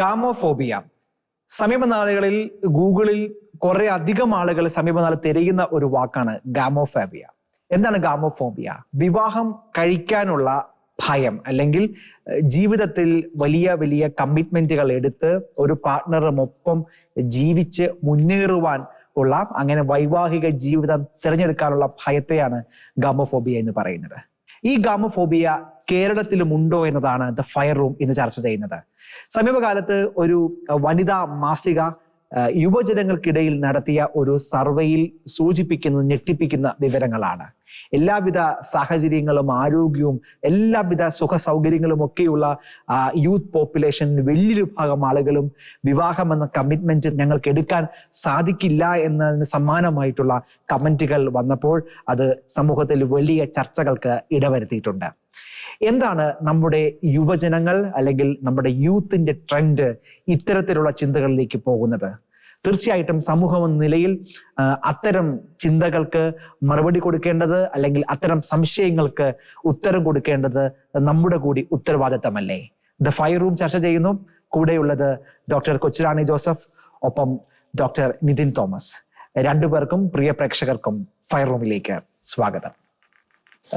Gamophobia. സമീപനാളുകളിൽ ഗൂഗിളിൽ കുറെ അധികം ആളുകൾ സമീപനാളിൽ തിരയുന്ന ഒരു വാക്കാണ് ഗാമോഫോബിയ. എന്താണ് ഗാമോഫോബിയ? വിവാഹം കഴിക്കാനുള്ള ഭയം അല്ലെങ്കിൽ ജീവിതത്തിൽ വലിയ വലിയ കമ്മിറ്റ്മെന്റുകൾ എടുത്ത് ഒരു പാർട്ട്ണറുമൊപ്പം ജീവിച്ച് മുന്നേറുവാൻ ഉള്ള അങ്ങനെ വൈവാഹിക ജീവിതം തിരഞ്ഞെടുക്കാനുള്ള ഭയത്തെയാണ് ഗാമോഫോബിയ എന്ന് പറയുന്നത്. ഈ ഗാമഫോബിയ കേരളത്തിലും ഉണ്ടോ എന്നതാണ് ദ ഫയർ റൂം ഇന്ന് ചർച്ച ചെയ്യുന്നത്. സമീപകാലത്ത് ഒരു വനിതാ മാസിക യുവജനങ്ങൾക്കിടയിൽ നടത്തിയ ഒരു സർവേയിൽ സൂചിപ്പിക്കുന്ന ഞെട്ടിപ്പിക്കുന്ന വിവരങ്ങളാണ്. എല്ലാവിധ സാഹചര്യങ്ങളും ആരോഗ്യവും എല്ലാവിധ സുഖ സൗകര്യങ്ങളും ഒക്കെയുള്ള യൂത്ത് പോപ്പുലേഷൻ വലിയൊരു ഭാഗം ആളുകളും വിവാഹം എന്ന കമ്മിറ്റ്മെന്റ് ഞങ്ങൾക്ക് എടുക്കാൻ സാധിക്കില്ല എന്നതിന് സമാനമായിട്ടുള്ള കമന്റുകൾ വന്നപ്പോൾ അത് സമൂഹത്തിൽ വലിയ ചർച്ചകൾക്ക് ഇടവരുത്തിയിട്ടുണ്ട്. എന്താണ് നമ്മുടെ യുവജനങ്ങൾ അല്ലെങ്കിൽ നമ്മുടെ യൂത്തിന്റെ ട്രെൻഡ് ഇത്തരത്തിലുള്ള ചിന്തകളിലേക്ക് പോകുന്നത്? തീർച്ചയായിട്ടും സമൂഹം എന്ന നിലയിൽ അത്തരം ചിന്തകൾക്ക് മറുപടി കൊടുക്കേണ്ടത് അല്ലെങ്കിൽ അത്തരം സംശയങ്ങൾക്ക് ഉത്തരം കൊടുക്കേണ്ടത് നമ്മുടെ കൂടി ഉത്തരവാദിത്തമല്ലേ? ദ ഫയർ റൂം ചർച്ച ചെയ്യുന്നു. കൂടെയുള്ളത് ഡോക്ടർ കൊച്ചുറാണി ജോസഫ് ഒപ്പം ഡോക്ടർ നിതിൻ തോമസ്. രണ്ടുപേർക്കും പ്രിയ പ്രേക്ഷകർക്കും ഫയർ റൂമിലേക്ക് സ്വാഗതം.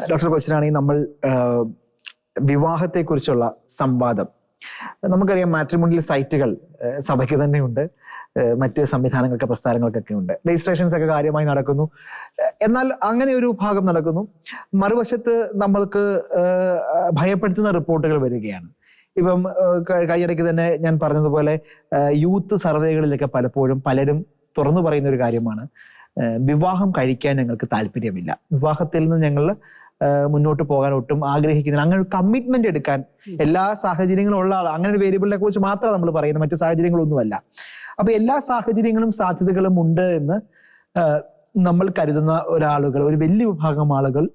ഡോക്ടർ കൊച്ചിനാണി നമ്മൾ വിവാഹത്തെക്കുറിച്ചുള്ള സംവാദം. നമുക്കറിയാം മാട്രിമോണിയൽ സൈറ്റുകൾ സഭയ്ക്ക് തന്നെയുണ്ട്. മറ്റ് സംവിധാനങ്ങൾക്ക് പ്രസ്ഥാനങ്ങൾക്കൊക്കെ ഉണ്ട്. രജിസ്ട്രേഷൻസ് ഒക്കെ കാര്യമായി നടക്കുന്നു. എന്നാൽ അങ്ങനെ ഒരു ഭാഗം നടക്കുന്നു. മറുവശത്ത് നമ്മൾക്ക് ഭയപ്പെടുത്തുന്ന റിപ്പോർട്ടുകൾ വരികയാണ്. ഇപ്പം കഴിഞ്ഞിടയ്ക്ക് തന്നെ ഞാൻ പറഞ്ഞതുപോലെ യൂത്ത് സർവേകളിലൊക്കെ പലപ്പോഴും പലരും തുറന്നു പറയുന്ന ഒരു കാര്യമാണ്. വിവാഹം കഴിക്കാൻ ഞങ്ങൾക്ക് താല്പര്യമില്ല. വിവാഹത്തിൽ നിന്ന് ഞങ്ങൾ മുന്നോട്ട് പോകാൻ ഒട്ടും ആഗ്രഹിക്കുന്നില്ല. അങ്ങനെ ഒരു കമ്മിറ്റ്മെന്റ് എടുക്കാൻ എല്ലാ സാഹചര്യങ്ങളും ഉള്ള ആൾ അങ്ങനെ ഒരു വേരിയബിളിനെ കുറിച്ച് മാത്രമാണ് നമ്മൾ പറയുന്നത്. മറ്റു സാഹചര്യങ്ങളൊന്നുമല്ല. അപ്പൊ എല്ലാ സാഹചര്യങ്ങളും സാധ്യതകളും ഉണ്ട് എന്ന് നമ്മൾ കരുതുന്ന ഒരാളുകൾ ഒരു വലിയ വിഭാഗം ആളുകൾ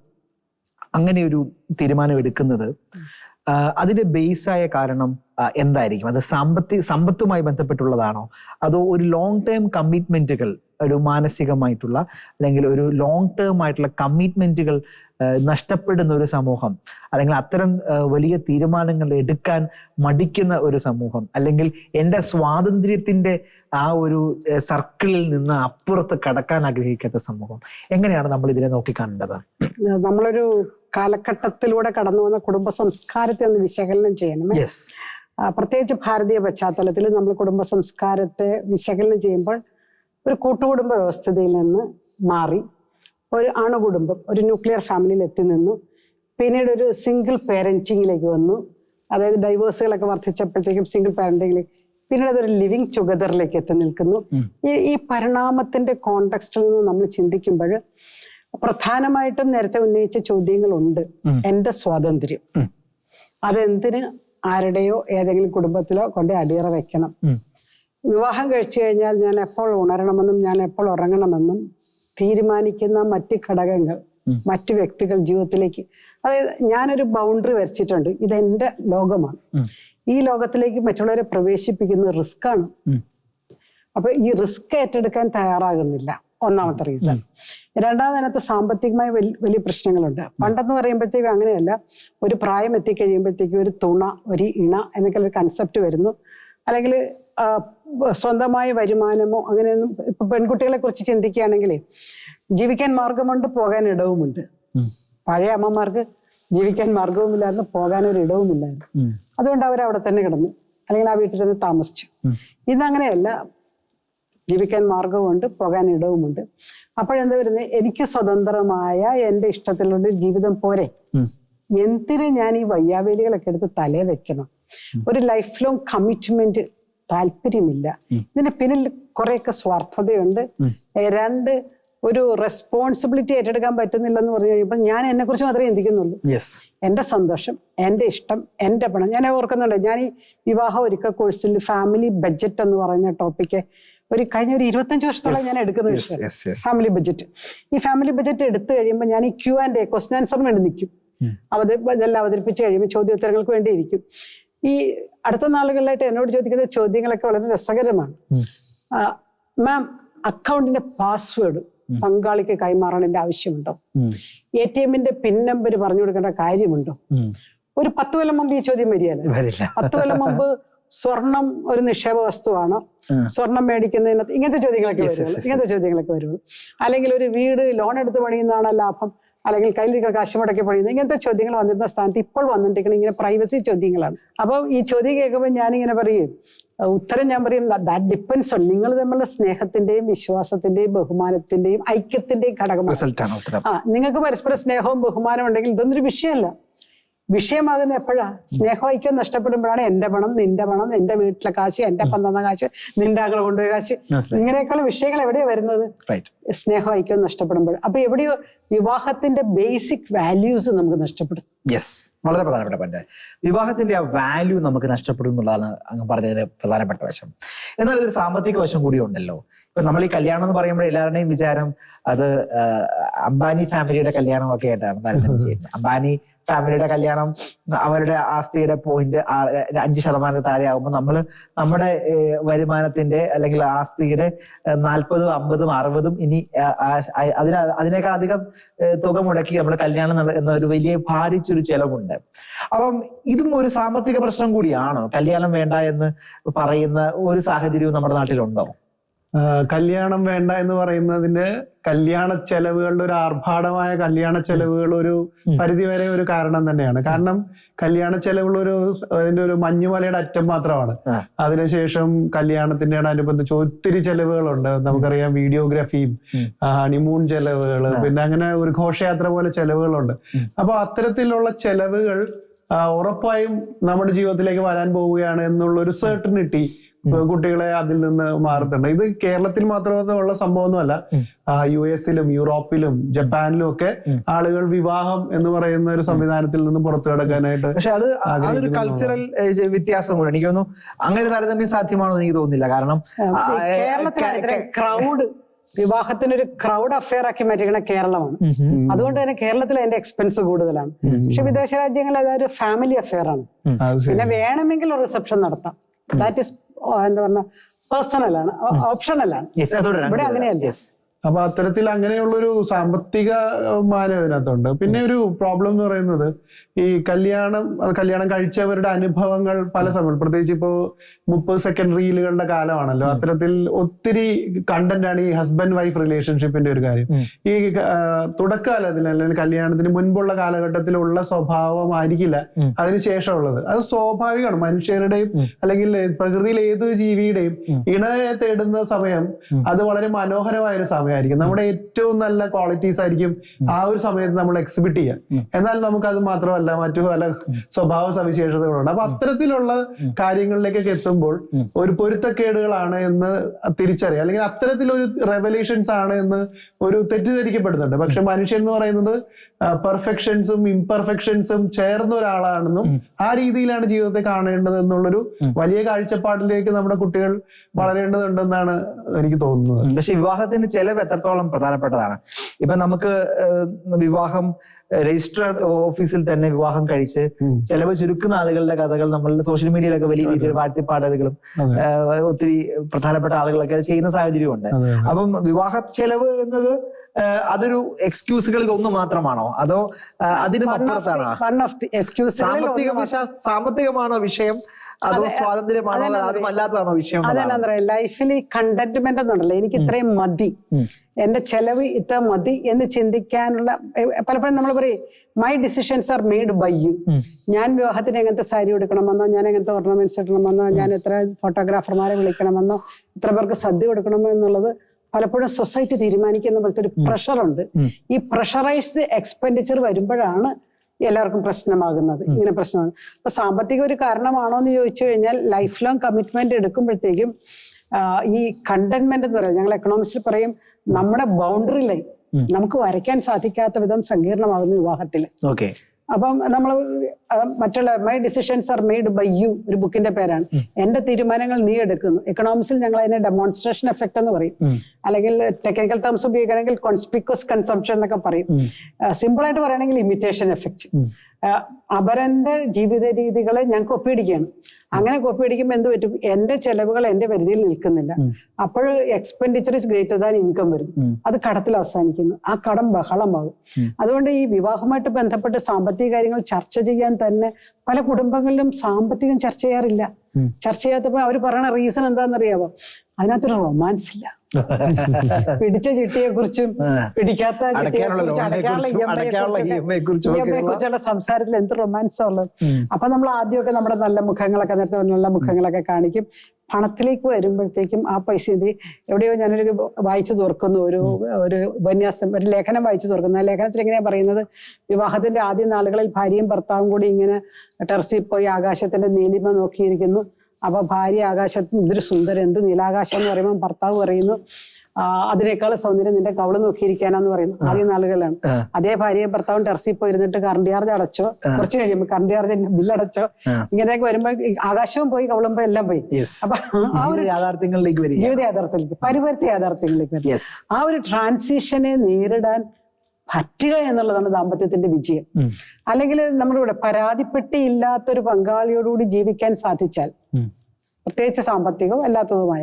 അങ്ങനെ ഒരു തീരുമാനം എടുക്കുന്നത് അതിന്റെ ബേസായ കാരണം എന്തായിരിക്കും? അത് സാമ്പത്തിക സമ്പത്തുമായി ബന്ധപ്പെട്ടുള്ളതാണോ? അതോ ഒരു ലോങ് ടേം കമ്മിറ്റ്മെന്റുകൾ ഒരു മാനസികമായിട്ടുള്ള അല്ലെങ്കിൽ ഒരു ലോങ് ടേം ആയിട്ടുള്ള കമ്മിറ്റ്മെന്റുകൾ നഷ്ടപ്പെടുന്ന ഒരു സമൂഹം അല്ലെങ്കിൽ അത്തരം വലിയ തീരുമാനങ്ങൾ എടുക്കാൻ മടിക്കുന്ന ഒരു സമൂഹം അല്ലെങ്കിൽ എന്റെ സ്വാതന്ത്ര്യത്തിന്റെ ആ ഒരു സർക്കിളിൽ നിന്ന് അപ്പുറത്ത് കടക്കാൻ ആഗ്രഹിക്കാത്ത സമൂഹം. എങ്ങനെയാണ് നമ്മൾ ഇതിനെ നോക്കിക്കാണേണ്ടത്? നമ്മളൊരു കാലഘട്ടത്തിലൂടെ കടന്നു വന്ന കുടുംബ സംസ്കാരത്തെ ഒന്ന് വിശകലനം ചെയ്യണം പ്രത്യേകിച്ച് ഭാരതീയ പശ്ചാത്തലത്തിൽ നമ്മൾ കുടുംബ സംസ്കാരത്തെ വിശകലനം ചെയ്യുമ്പോൾ ഒരു കൂട്ടുകുടുംബ വ്യവസ്ഥതയിൽ നിന്ന് മാറി ഒരു അണുകുടുംബം ഒരു ന്യൂക്ലിയർ ഫാമിലിയിൽ എത്തി നിന്നു. പിന്നീട് ഒരു സിംഗിൾ പേരന്റിങ്ങിലേക്ക് വന്നു. അതായത് ഡൈവേഴ്സുകളൊക്കെ വർദ്ധിച്ചപ്പോഴത്തേക്കും സിംഗിൾ പാരന്റിങ്ങിലേക്ക് പിന്നീട് അതൊരു ലിവിങ് ടുഗദറിലേക്ക് എത്തി നിൽക്കുന്നു. ഈ ഈ പരിണാമത്തിന്റെ കോണ്ടെക്സ്റ്റിൽ നിന്ന് നമ്മൾ ചിന്തിക്കുമ്പോൾ പ്രധാനമായിട്ടും നേരത്തെ ഉന്നയിച്ച ചോദ്യങ്ങളുണ്ട്. എന്റെ സ്വാതന്ത്ര്യം. അതെന്തിന്? ആരുടെയോ ഏതെങ്കിലും കുടുംബത്തിലോ കൊണ്ട് അടിയറ വെക്കണം. വിവാഹം കഴിച്ചു കഴിഞ്ഞാൽ ഞാൻ എപ്പോൾ ഉണരണമെന്നും ഞാൻ എപ്പോൾ ഉറങ്ങണമെന്നും തീരുമാനിക്കുന്ന മറ്റ് ഘടകങ്ങൾ മറ്റു വ്യക്തികൾ ജീവിതത്തിലേക്ക്. അതായത് ഞാനൊരു ബൗണ്ടറി വരച്ചിട്ടുണ്ട്. ഇത് എന്റെ ലോകമാണ് ഈ ലോകത്തിലേക്ക് മറ്റുള്ളവരെ പ്രവേശിപ്പിക്കുന്ന റിസ്ക് ആണ്. അപ്പൊ ഈ റിസ്ക് ഏറ്റെടുക്കാൻ തയ്യാറാകുന്നില്ല. ഒന്നാമത്തെ റീസൺ രണ്ടാമതിനകത്ത് സാമ്പത്തികമായി വലി- വലിയ പ്രശ്നങ്ങളുണ്ട്. പണ്ടെന്ന് പറയുമ്പോഴത്തേക്കും അങ്ങനെയല്ല. ഒരു പ്രായം എത്തിക്കഴിയുമ്പോഴത്തേക്കും ഒരു തുണ ഒരു ഇണ എന്നൊക്കെ ഒരു കൺസെപ്റ്റ് വരുന്നു. അല്ലെങ്കിൽ സ്വന്തമായ വരുമാനമോ അങ്ങനെയൊന്നും ഇപ്പൊ പെൺകുട്ടികളെ കുറിച്ച് ചിന്തിക്കുകയാണെങ്കിൽ ജീവിക്കാൻ മാർഗമുണ്ട് പോകാൻ ഇടവുമുണ്ട്. പഴയ അമ്മമാർക്ക് ജീവിക്കാൻ മാർഗവുമില്ലായിരുന്നു പോകാൻ ഒരു ഇടവുമില്ലായിരുന്നു അതുകൊണ്ട് അവർ അവിടെ തന്നെ കിടന്നു. അല്ലെങ്കിൽ ആ വീട്ടിൽ തന്നെ താമസിച്ചു. ഇതങ്ങനെയല്ല ജീവിക്കാൻ മാർഗവുമുണ്ട് പോകാൻ ഇടവുമുണ്ട്. അപ്പോഴെന്താ വരുന്നത് എനിക്ക് സ്വതന്ത്രമായ എന്റെ ഇഷ്ടത്തിലുള്ള ജീവിതം പോരെ. എന്തിനു എന്തിന് ഞാൻ ഈ വയ്യാവേലികളൊക്കെ എടുത്ത് തലേ വെക്കണം? ഒരു ലൈഫ് ലോങ് കമ്മിറ്റ്മെന്റ് താല്പര്യമില്ല. ഇതിന് പിന്നിൽ കുറെയൊക്കെ സ്വാർത്ഥതയുണ്ട്. രണ്ട് ഒരു റെസ്പോൺസിബിലിറ്റി ഏറ്റെടുക്കാൻ പറ്റുന്നില്ലെന്ന് പറഞ്ഞു കഴിയുമ്പോൾ ഞാൻ എന്നെ കുറിച്ച് മാത്രമേ ചിന്തിക്കുന്നുള്ളൂ. എന്റെ സന്തോഷം എന്റെ ഇഷ്ടം എന്റെ പണം. ഞാൻ ഓർക്കുന്നുണ്ട് ഞാൻ ഈ വിവാഹ ഒരുക്ക കോഴ്സിൽ ഫാമിലി ബഡ്ജറ്റ് എന്ന് പറഞ്ഞ ടോപ്പിക്ക് ഒരു കഴിഞ്ഞ ഒരു ഇരുപത്തഞ്ച് വർഷത്തോളം ഞാൻ എടുക്കുന്ന വിഷയം. ഫാമിലി ബഡ്ജറ്റ് ഈ ഫാമിലി ബഡ്ജറ്റ് എടുത്തു കഴിയുമ്പോൾ ഞാൻ ഈ ക്യൂ ആൻഡ് എ ക്വസ്റ്റൻ ആൻസറിന് വേണ്ടി നിൽക്കും. അവതരി ഇതെല്ലാം അവതരിപ്പിച്ച് കഴിയുമ്പോൾ ചോദ്യോത്തരങ്ങൾക്ക് വേണ്ടി ഇരിക്കും. ഈ അടുത്ത നാളുകളിലായിട്ട് എന്നോട് ചോദിക്കുന്ന ചോദ്യങ്ങളൊക്കെ വളരെ രസകരമാണ്. മാം അക്കൗണ്ടിന്റെ പാസ്വേഡ് പങ്കാളിക്ക് കൈമാറേണ്ട ആവശ്യമുണ്ടോ? എ ടി എമ്മിന്റെ പിൻ നമ്പർ പറഞ്ഞു കൊടുക്കേണ്ട കാര്യമുണ്ടോ? ഒരു പത്ത് കൊല്ലം മുമ്പ് ഈ ചോദ്യം വരികയല്ല? പത്ത് കൊല്ലം മുമ്പ് സ്വർണം ഒരു നിക്ഷേപ വസ്തുവാണ്. സ്വർണം മേടിക്കുന്നതിനകത്ത് ഇങ്ങനത്തെ ചോദ്യങ്ങളൊക്കെ വരുള്ളൂ ഇങ്ങനത്തെ ചോദ്യങ്ങളൊക്കെ വരുള്ളൂ അല്ലെങ്കിൽ ഒരു വീട് ലോൺ എടുത്ത് പണിയുന്നതാണ് ലാഭം അല്ലെങ്കിൽ കയ്യിൽ കാശ് മുടക്കി പണിയുന്നത് ഇങ്ങനത്തെ ചോദ്യങ്ങൾ വന്നിരുന്ന സ്ഥാനത്ത് ഇപ്പോൾ വന്നിട്ടിരിക്കുന്ന ഇങ്ങനെ പ്രൈവസി ചോദ്യങ്ങളാണ്. അപ്പോൾ ഈ ചോദ്യം കേൾക്കുമ്പോൾ ഞാനിങ്ങനെ പറയും ഉത്തരം ഞാൻ പറയും ദാറ്റ് ഡിപ്പെൻസ് ഓൺ നിങ്ങൾ തമ്മിലുള്ള സ്നേഹത്തിന്റെയും വിശ്വാസത്തിന്റെയും ബഹുമാനത്തിന്റെയും ഐക്യത്തിന്റെയും ഘടകമാണ്. ആ നിങ്ങൾക്ക് പരസ്പര സ്നേഹവും ബഹുമാനവും ഉണ്ടെങ്കിൽ ഇതൊന്നൊരു വിഷയമല്ല. വിഷയമാകുന്ന എപ്പോഴാ? സ്നേഹം ഐക്യം നഷ്ടപ്പെടുമ്പോഴാണ് എന്റെ പണം നിന്റെ പണം എന്റെ വീട്ടിലെ കാശ് എന്റെ പന്തന്ന കാശ് നിന്റെ ആക്കൾ കൊണ്ടുപോയ കാശ്. ഇങ്ങനെയൊക്കെയുള്ള വിഷയങ്ങൾ എവിടെയാ വരുന്നത്? റൈറ്റ് സ്നേഹം ഐക്യം നഷ്ടപ്പെടുമ്പോൾ. അപ്പൊ എവിടെയോ വിവാഹത്തിന്റെ ബേസിക് വാല്യൂസ് നമുക്ക് നഷ്ടപ്പെടും. യെസ് വളരെ പ്രധാനപ്പെട്ട പണ്ട് വിവാഹത്തിന്റെ ആ വാല്യൂ നമുക്ക് നഷ്ടപ്പെടും എന്നുള്ളതാണ് അങ്ങ് പറഞ്ഞതിന് പ്രധാനപ്പെട്ട വശം. എന്നാൽ ഇതൊരു സാമ്പത്തിക വശം കൂടി ഉണ്ടല്ലോ. ഇപ്പൊ നമ്മൾ ഈ കല്യാണം എന്ന് പറയുമ്പോൾ എല്ലാവരുടെയും വിചാരം അത് അംബാനി ഫാമിലിയുടെ കല്യാണം ഒക്കെ ആയിട്ടാണ്. താരതമ്യം ചെയ്യുന്നത്. അംബാനി ഫാമിലിയുടെ കല്യാണം അവരുടെ ആസ്തിയുടെ പോയിന്റ് അഞ്ച് ശതമാനം താഴെ ആകുമ്പോൾ നമ്മൾ നമ്മുടെ വരുമാനത്തിന്റെ അല്ലെങ്കിൽ ആസ്തിയുടെ നാൽപ്പതും അമ്പതും അറുപതും ഇനി അതിന് അതിനേക്കാൾ അധികം തുക മുടക്കി നമ്മൾ കല്യാണം എന്ന ഒരു വലിയ ഭാരിച്ചൊരു ചെലവുണ്ട്. അപ്പം ഇതും ഒരു സാമ്പത്തിക പ്രശ്നം കൂടിയാണോ? കല്യാണം വേണ്ട എന്ന് പറയുന്ന ഒരു സാഹചര്യവും നമ്മുടെ നാട്ടിലുണ്ടോ? കല്യാണം വേണ്ട എന്ന് പറയുന്നതിന്റെ കല്യാണ ചെലവുകളുടെ ഒരു ആർഭാടമായ കല്യാണ ചെലവുകൾ ഒരു. പരിധിവരെ ഒരു കാരണം തന്നെയാണ്. കാരണം കല്യാണ ചെലവുകൾ ഒരു അതിന്റെ ഒരു മഞ്ഞുമലയുടെ അറ്റം മാത്രമാണ്. അതിനുശേഷം കല്യാണത്തിന്റെ അനുബന്ധിച്ച് ഒത്തിരി ചെലവുകളുണ്ട്. നമുക്കറിയാം വീഡിയോഗ്രാഫിയും ഹണിമൂൺ ചെലവുകൾ പിന്നെ അങ്ങനെ ഒരു ഘോഷയാത്ര പോലെ ചെലവുകളുണ്ട്. അപ്പൊ അത്തരത്തിലുള്ള ചെലവുകൾ ഉറപ്പായും നമ്മുടെ ജീവിതത്തിലേക്ക് വരാൻ പോവുകയാണ് എന്നുള്ള ഒരു സെർട്ടനിറ്റി കുട്ടികളെ അതിൽ നിന്ന് മാറുന്നുണ്ട്. ഇത് കേരളത്തിൽ മാത്രമുള്ള സംഭവമൊന്നുമല്ല. ഉം. യു എസിലും യൂറോപ്പിലും ജപ്പാനിലും ഒക്കെ ആളുകൾ വിവാഹം എന്ന് പറയുന്ന ഒരു സംവിധാനത്തിൽ നിന്ന് പുറത്തു കിടക്കാനായിട്ട് പക്ഷെ അത് അതൊരു കൾച്ചറൽ വ്യത്യാസം കൂടെ. എനിക്ക് തോന്നുന്നു അങ്ങനെ താരതമ്യം സാധ്യമാണോ എന്ന് എനിക്ക് തോന്നുന്നില്ല. കാരണം ക്രൗഡ് വിവാഹത്തിനൊരു ക്രൗഡ് അഫെയർ ആക്കി മാറ്റിക്കണ കേരളമാണ്. അതുകൊണ്ട് തന്നെ കേരളത്തിൽ അതിന്റെ എക്സ്പെൻസ് കൂടുതലാണ്. പക്ഷെ വിദേശ രാജ്യങ്ങളിൽ അതൊരു ഫാമിലി അഫെയർ ആണ്. പിന്നെ വേണമെങ്കിൽ ഒരു റിസപ്ഷൻ നടത്താം. ദാറ്റ് ഇസ് എന്താ പറഞ്ഞ? പേഴ്സണൽ ആണ്. ഓപ്ഷണൽ ആണ്. Yes, അതോടെ ഇവിടെ. അങ്ങനെയല്ല. അപ്പൊ അത്തരത്തിൽ അങ്ങനെയുള്ളൊരു സാമ്പത്തിക മാനം ഇതിനകത്തുണ്ട്. പിന്നെ ഒരു പ്രോബ്ലം എന്ന് പറയുന്നത് ഈ കല്യാണം കല്യാണം കഴിച്ചവരുടെ അനുഭവങ്ങൾ പല സമയം പ്രത്യേകിച്ച് ഇപ്പോ മുപ്പത് സെക്കൻഡ് റീലുകളുടെ കാലമാണല്ലോ. അത്തരത്തിൽ ഒത്തിരി കണ്ടന്റ് ആണ് ഈ ഹസ്ബൻഡ് വൈഫ് റിലേഷൻഷിപ്പിന്റെ ഒരു കാര്യം. ഈ തുടക്കകാല തുടക്കകാലത്തിൽ അല്ലെങ്കിൽ കല്യാണത്തിന് മുൻപുള്ള കാലഘട്ടത്തിലുള്ള സ്വഭാവമായിരിക്കില്ല. അതിനുശേഷമുള്ളത് അത് സ്വാഭാവികമാണ്. മനുഷ്യരുടെയും അല്ലെങ്കിൽ പ്രകൃതിയിൽ ഏതൊരു ജീവിയുടെയും ഇണയെ തേടുന്ന സമയം അത് വളരെ മനോഹരമായ ഒരു സമയമായിരിക്കും നമ്മുടെ ഏറ്റവും നല്ല ക്വാളിറ്റീസ് ആയിരിക്കും ആ ഒരു സമയത്ത് നമ്മൾ എക്സിബിറ്റ് ചെയ്യാം എന്നാൽ നമുക്ക് അത് മാത്രമല്ല മറ്റു പല സ്വഭാവ സവിശേഷതകളുണ്ട്. അപ്പൊ അത്തരത്തിലുള്ള കാര്യങ്ങളിലേക്കൊക്കെ എത്തുമ്പോൾ ഒരു പൊരുത്തക്കേടുകളാണ് എന്ന് തിരിച്ചറിയാം. അല്ലെങ്കിൽ അത്തരത്തിലൊരു റെവല്യൂഷൻസ് ആണ് എന്ന് ഒരു തെറ്റിദ്ധരിക്കപ്പെടുന്നുണ്ട്. പക്ഷെ മനുഷ്യൻ എന്ന് പറയുന്നത് പെർഫെക്ഷൻസും ഇംപെർഫെക്ഷൻസും ചേർന്ന ഒരാളാണെന്നും ആ രീതിയിലാണ് ജീവിതത്തെ കാണേണ്ടത് എന്നുള്ളൊരു വലിയ കാഴ്ചപ്പാടിലേക്ക് നമ്മുടെ കുട്ടികൾ വളരേണ്ടതുണ്ടെന്നാണ് എനിക്ക് തോന്നുന്നത്. പക്ഷെ വിവാഹത്തിന് ചെലവ് എത്രത്തോളം പ്രധാനപ്പെട്ടതാണ്? ഇപ്പൊ നമുക്ക് വിവാഹം രജിസ്റ്റർ ഓഫീസിൽ തന്നെ വിവാഹം കഴിച്ച് ചിലവ് ചുരുക്കുന്ന ആളുകളുടെ കഥകൾ നമ്മൾ സോഷ്യൽ മീഡിയയിലൊക്കെ വലിയ രീതിയിൽ വാഴ്ത്തിപ്പാടലുകളും ഒത്തിരി പ്രധാനപ്പെട്ട ആളുകളൊക്കെ ചെയ്യുന്ന സാഹചര്യമുണ്ട്. അപ്പം വിവാഹ ചെലവ് എന്നത് അതൊരു എക്സ്ക്യൂസുകളിൽ ഒന്ന് മാത്രമാണോ? അതോ അതിനും അപ്പുറത്താണോ? സാമ്പത്തിക സാമ്പത്തികമാണോ വിഷയം? അതോ സ്വാതന്ത്ര്യമാണോ? അതും അല്ലാത്തതാണോ വിഷയം. ലൈഫിൽ കണ്ടന്റ്മെന്റ് എന്നുണ്ടല്ലോ എനിക്ക് ഇത്രയും മതി. എന്റെ ചെലവ് ഇത്ര മതി എന്ന് ചിന്തിക്കാനുള്ള പലപ്പോഴും നമ്മൾ പറയും my decisions are made by you ഞാൻ വിവാഹത്തിന് എങ്ങനത്തെ സാരി എടുക്കണമെന്നോ ഞാൻ എങ്ങനത്തെ ഓർണമെന്റ്സ് ഇടണമെന്നോ ഞാൻ എത്ര ഫോട്ടോഗ്രാഫർമാരെ വിളിക്കണമെന്നോ ഇത്ര പേർക്ക് സദ്യ കൊടുക്കണമോ എന്നുള്ളത് പലപ്പോഴും സൊസൈറ്റി തീരുമാനിക്കുന്ന പോലത്തെ ഒരു പ്രഷറുണ്ട് ഉണ്ട്. ഈ പ്രഷറൈസ്ഡ് എക്സ്പെൻഡിച്ചർ വരുമ്പോഴാണ് എല്ലാവർക്കും പ്രശ്നമാകുന്നത്. ഇങ്ങനെ പ്രശ്നമാണ്. അപ്പൊ സാമ്പത്തിക ഒരു കാരണമാണോ എന്ന് ചോദിച്ചു കഴിഞ്ഞാൽ ലൈഫ് ലോങ് കമ്മിറ്റ്മെന്റ് എടുക്കുമ്പോഴത്തേക്കും ഈ കണ്ടൻമെന്റ് എന്ന് പറയുന്നത് ഞങ്ങൾ എക്കണോമിക്സിൽ പറയും നമ്മുടെ ബൗണ്ടറി ലൈൻ നമുക്ക് വരയ്ക്കാൻ സാധിക്കാത്ത വിധം സങ്കീർണമാകുന്നു വിവാഹത്തിൽ. അപ്പം നമ്മൾ മറ്റുള്ള my decisions are made by you ഒരു ബുക്കിന്റെ പേരാണ്. എന്റെ തീരുമാനങ്ങൾ നീ എടുക്കുന്നു. എക്കണോമിക്സിൽ ഞങ്ങൾ അതിനെ ഡെമോൺസ്ട്രേഷൻ എഫക്ട് എന്ന് പറയും. അല്ലെങ്കിൽ ടെക്നിക്കൽ ടേംസ് ഉപയോഗിക്കണമെങ്കിൽ കോൺസ്പിക്വസ് കൺസംഷൻ എന്നൊക്കെ പറയും. സിമ്പിൾ ആയിട്ട് പറയുകയാണെങ്കിൽ ഇമിറ്റേഷൻ എഫക്ട് അപരന്റെ ജീവിത രീതികളെ ഞാൻ കൊപ്പിയടിക്കുകയാണ്. അങ്ങനെ കൊപ്പിയടിക്കുമ്പോൾ എന്ത് പറ്റും? എന്റെ ചെലവുകൾ എന്റെ പരിധിയിൽ നിൽക്കുന്നില്ല. അപ്പോൾ expenditure is greater than income വരും. അത് കടത്തിൽ അവസാനിക്കുന്നു. ആ കടം ബഹളമാകും. അതുകൊണ്ട് ഈ വിവാഹമായിട്ട് ബന്ധപ്പെട്ട് സാമ്പത്തിക കാര്യങ്ങൾ ചർച്ച ചെയ്യാൻ തന്നെ പല കുടുംബങ്ങളിലും സാമ്പത്തികം ചർച്ച ചെയ്യാറില്ല. ചർച്ച ചെയ്യാത്തപ്പോ അവർ പറയണ റീസൺ എന്താണെന്നറിയാമോ അതിനകത്തൊരു റൊമാൻസ് ഇല്ല. പിടിച്ച ചിട്ടിയെ കുറിച്ചും പിടിക്കാത്ത കുറിച്ചുള്ള സംസാരത്തിൽ എന്ത് റൊമാൻസ് ഉള്ളത്? അപ്പൊ നമ്മൾ ആദ്യമൊക്കെ നമ്മുടെ നല്ല മുഖങ്ങളൊക്കെ നേരത്തെ നല്ല മുഖങ്ങളൊക്കെ കാണിക്കും. പണത്തിലേക്ക് വരുമ്പോഴത്തേക്കും ആ പൈസ ഇത് എവിടെയോ ഞാനൊരു വായിച്ചു തുറക്കുന്നു ഒരു ഒരു ഉപന്യാസം ഒരു ലേഖനം വായിച്ചു തുറക്കുന്നു. ആ ലേഖനത്തിൽ എങ്ങനെയാ പറയുന്നത്? വിവാഹത്തിന്റെ ആദ്യ നാളുകളിൽ ഭാര്യയും ഭർത്താവും കൂടി ഇങ്ങനെ ടെറസിൽ പോയി ആകാശത്തിന്റെ നീലിമ നോക്കിയിരിക്കുന്നു. അപ്പൊ ഭാര്യ ആകാശത്ത് ഇതൊരു സുന്ദരം എന്ത് നീലാകാശം എന്ന് പറയുമ്പോൾ ഭർത്താവ് പറയുന്നു അതിനേക്കാൾ സൗന്ദര്യം നിന്റെ കവൾ നോക്കിയിരിക്കാനാന്ന് പറയുന്നു. ആദ്യം നാളുകളാണ്. അതേ ഭാര്യയും ഭർത്താവും ടെറസിൽ പോയിരുന്നിട്ട് കറണ്ട് ചാർജ് അടച്ചോ? കുറച്ച് കഴിയുമ്പോൾ കറണ്ട് ചാർജ് ബില്ല് അടച്ചോ. ഇങ്ങനെയൊക്കെ വരുമ്പോ ആകാശവും പോയി കവളും പോയി എല്ലാം പോയി. അപ്പൊ ആ ഒരു യാഥാർത്ഥ്യങ്ങളിലേക്ക് ജീവിത യാഥാർത്ഥ്യത്തിലേക്ക് പരിവർത്തി യാഥാർത്ഥ്യങ്ങളിലേക്ക് വരും ആ ഒരു ട്രാൻസിഷനെ നേരിടാൻ പറ്റുക എന്നുള്ളതാണ് ദാമ്പത്യത്തിന്റെ വിജയം. അല്ലെങ്കിൽ നമ്മുടെ ഇവിടെ പരാതിപ്പെട്ടിയില്ലാത്തൊരു പങ്കാളിയോടുകൂടി ജീവിക്കാൻ സാധിച്ചാൽ പ്രത്യേകിച്ച് സാമ്പത്തികവും അല്ലാത്തതുമായ